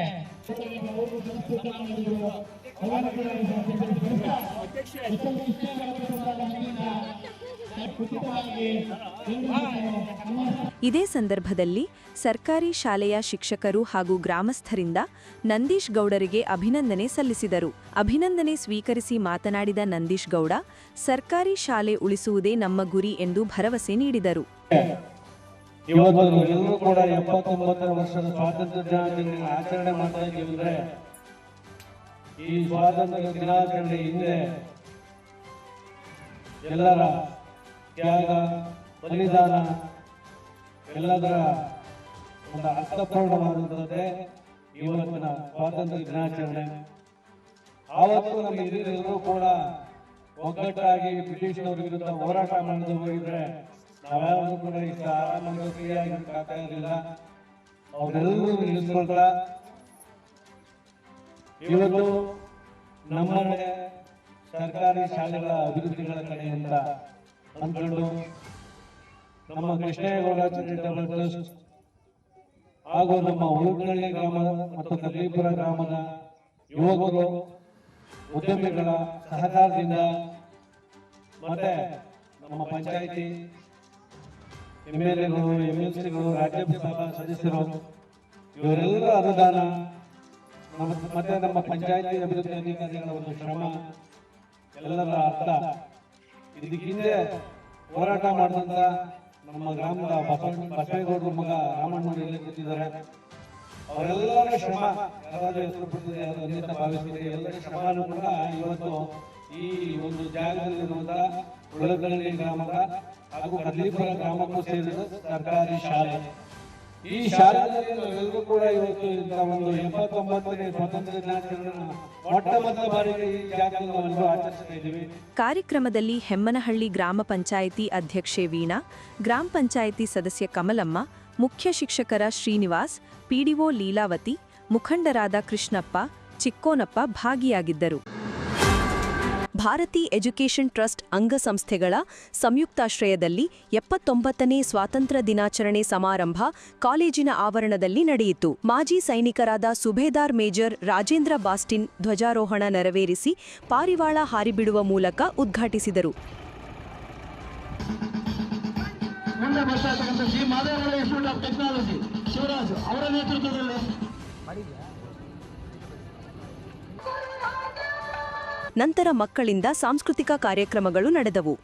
ಇದೇ ಸಂದರ್ಭದಲ್ಲಿ ಸರ್ಕಾರಿ ಶಾಲೆಯ ಶಿಕ್ಷಕರು ಹಾಗೂ ಗ್ರಾಮಸ್ಥರಿಂದ ನಂದೀಶ್ ಗೌಡರಿಗೆ ಅಭಿನಂದನೆ ಸಲ್ಲಿಸಿದರು. ಅಭಿನಂದನೆ ಸ್ವೀಕರಿಸಿ ಮಾತನಾಡಿದ ನಂದೀಶ್ ಗೌಡ, ಸರ್ಕಾರಿ ಶಾಲೆ ಉಳಿಸುವುದೇ ನಮ್ಮ ಗುರಿ ಎಂದು ಭರವಸೆ ನೀಡಿದರು. ಇವತ್ತು ಎಲ್ಲರೂ ಕೂಡ ಎಪ್ಪತ್ತೊಂಬತ್ತರ ವರ್ಷದ ಸ್ವಾತಂತ್ರ್ಯ ದಿನಾಚರಣೆ ಆಚರಣೆ ಮಾಡ್ತಾ ಇದ್ದೀವಿ ಅಂದ್ರೆ ಈ ಸ್ವಾತಂತ್ರ್ಯ ದಿನಾಚರಣೆ ಹಿಂದೆ ಎಲ್ಲರ ತ್ಯಾಗ ಬಲಿದಾನ ಎಲ್ಲದರ ಒಂದು ಅರ್ಥಪೂರ್ಣವಾದಂಥದ್ದೇ ಇವತ್ತಿನ ಸ್ವಾತಂತ್ರ್ಯ ದಿನಾಚರಣೆ. ಆವತ್ತು ನಮ್ಮ ಹಿರಿಯರೆಲ್ಲರೂ ಕೂಡ ಒಗ್ಗಟ್ಟಾಗಿ ಬ್ರಿಟಿಷ್ನವ್ರ ವಿರುದ್ಧ ಹೋರಾಟ ಮಾಡಿದ್ರೆ ಹೋಗಿದ್ರೆ ನಾವ್ಯಾರು ಕೂಡ ಇಷ್ಟ ಆರಾಮಾಗಿ ಫ್ರೀಯಾಗಿ ಆಗ್ತಾ ಇರಲಿಲ್ಲ ಅವರೆಲ್ಲರೂ ನಿಲ್ಲಿಸ್ಕೊಳ್ತಾ ಇವತ್ತು ನಮ್ಮನೆ ಸರ್ಕಾರಿ ಶಾಲೆಗಳ ಅಭಿವೃದ್ಧಿಗಳ ಕಡೆಯಿಂದ ಅಂದ್ಕೊಂಡು ನಮ್ಮ ಕೃಷ್ಣೇಗೌಡ ಚಾರಿಟಬಲ್ ಹಾಗೂ ನಮ್ಮ ಉಳುಕಳ್ಳಿ ಗ್ರಾಮ ಮತ್ತು ಕಲ್ಲೀಪುರ ಗ್ರಾಮದ ಯುವಕರು, ಉದ್ಯಮಿಗಳ ಸಹಕಾರದಿಂದ ಮತ್ತೆ ನಮ್ಮ ಪಂಚಾಯಿತಿ ಎಂ ಎಲ್ ಎಗಳು ಎಂ ಎಲ್ ಸಿಗಳು ರಾಜ್ಯಸಭಾ ಸದಸ್ಯರು, ಇವರೆಲ್ಲರ ಅನುದಾನ, ನಮ್ಮ ಮತ್ತೆ ನಮ್ಮ ಪಂಚಾಯಿತಿ ಅಭಿವೃದ್ಧಿ ಅಧಿಕಾರಿಗಳ ಒಂದು ಶ್ರಮ, ಎಲ್ಲರ ಅರ್ಥ. ಇದಕ್ಕೆ ಹಿಂದೆ ಹೋರಾಟ ಮಾಡಿದಂತ ನಮ್ಮ ಗ್ರಾಮದ ಬಸವ ಬಸವೇಗೌಡರ ಮಗ ರಾಮಣ್ಣ ಇಲ್ಲಿ ಕೂತಿದ್ದಾರೆ. ಅವರೆಲ್ಲರ ಶ್ರಮ ಯಾರಾದ್ರೂ ಹೆಸರು ಬಿಟ್ಟಿದೆ ಅದು ಅನ್ಯತ ಭಾವಿಸಿದೆ ಎಲ್ಲರ ಶ್ರಮನೂ ಕೂಡ ಇವತ್ತು ಈ ಒಂದು ಜಾಗದಲ್ಲಿರುವಂತ ಉಳಗಳ್ಳಿ ಗ್ರಾಮದ ಹಾಗೂ ಕದ್ಲೀಪುರ ಗ್ರಾಮಕ್ಕೂ ಸೇರಿದ ಸರ್ಕಾರಿ ಶಾಲೆ. ಈ ಶಾಲೆಯಲ್ಲಿ ನಾವೆಲ್ಲರೂ ಕೂಡ ಇವತ್ತು ಇಂಥ ಒಂದು ಎಂಬತ್ತೊಂಬತ್ತನೇ ಸ್ವಾತಂತ್ರ್ಯ ದಿನಾಚರಣೆಯನ್ನು ಬಾರಿಗೆ ಈ ಕಾರ್ಯಕ್ರಮದಲ್ಲಿ ಹೆಮ್ಮನಹಳ್ಳಿ ಗ್ರಾಮ ಪಂಚಾಯಿತಿ ಅಧ್ಯಕ್ಷೆ ವೀಣಾ, ಗ್ರಾಮ ಪಂಚಾಯಿತಿ ಸದಸ್ಯ ಕಮಲಮ್ಮ, ಮುಖ್ಯ ಶಿಕ್ಷಕರ ಶ್ರೀನಿವಾಸ್, ಪಿಡಿಒ ಲೀಲಾವತಿ, ಮುಖಂಡರಾದ ಕೃಷ್ಣಪ್ಪ, ಚಿಕ್ಕೋನಪ್ಪ ಭಾಗಿಯಾಗಿದ್ದರು. ಭಾರತಿ ಎಜುಕೇಷನ್ ಟ್ರಸ್ಟ್ ಅಂಗಸಂಸ್ಥೆಗಳ ಸಂಯುಕ್ತಾಶ್ರಯದಲ್ಲಿ ಎಪ್ಪತ್ತೊಂಬತ್ತನೇ ಸ್ವಾತಂತ್ರ್ಯ ದಿನಾಚರಣೆ ಸಮಾರಂಭ ಕಾಲೇಜಿನ ಆವರಣದಲ್ಲಿ ನಡೆಯಿತು. ಮಾಜಿ ಸೈನಿಕರಾದ ಸುಬೇದಾರ್ ಮೇಜರ್ ರಾಜೇಂದ್ರ ಬಾಸ್ಟಿನ್ ಧ್ವಜಾರೋಹಣ ನೆರವೇರಿಸಿ ಪಾರಿವಾಳ ಹಾರಿಬಿಡುವ ಮೂಲಕ ಉದ್ಘಾಟಿಸಿದರು. ಟೆಕ್ನಾಲಜಿ ಶಿವರಾಜ್, ಅವರ ನೇತೃತ್ವದಲ್ಲಿ ನಂತರ ಮಕ್ಕಳಿಂದ ಸಾಂಸ್ಕೃತಿಕ ಕಾರ್ಯಕ್ರಮಗಳು ನಡೆದವು.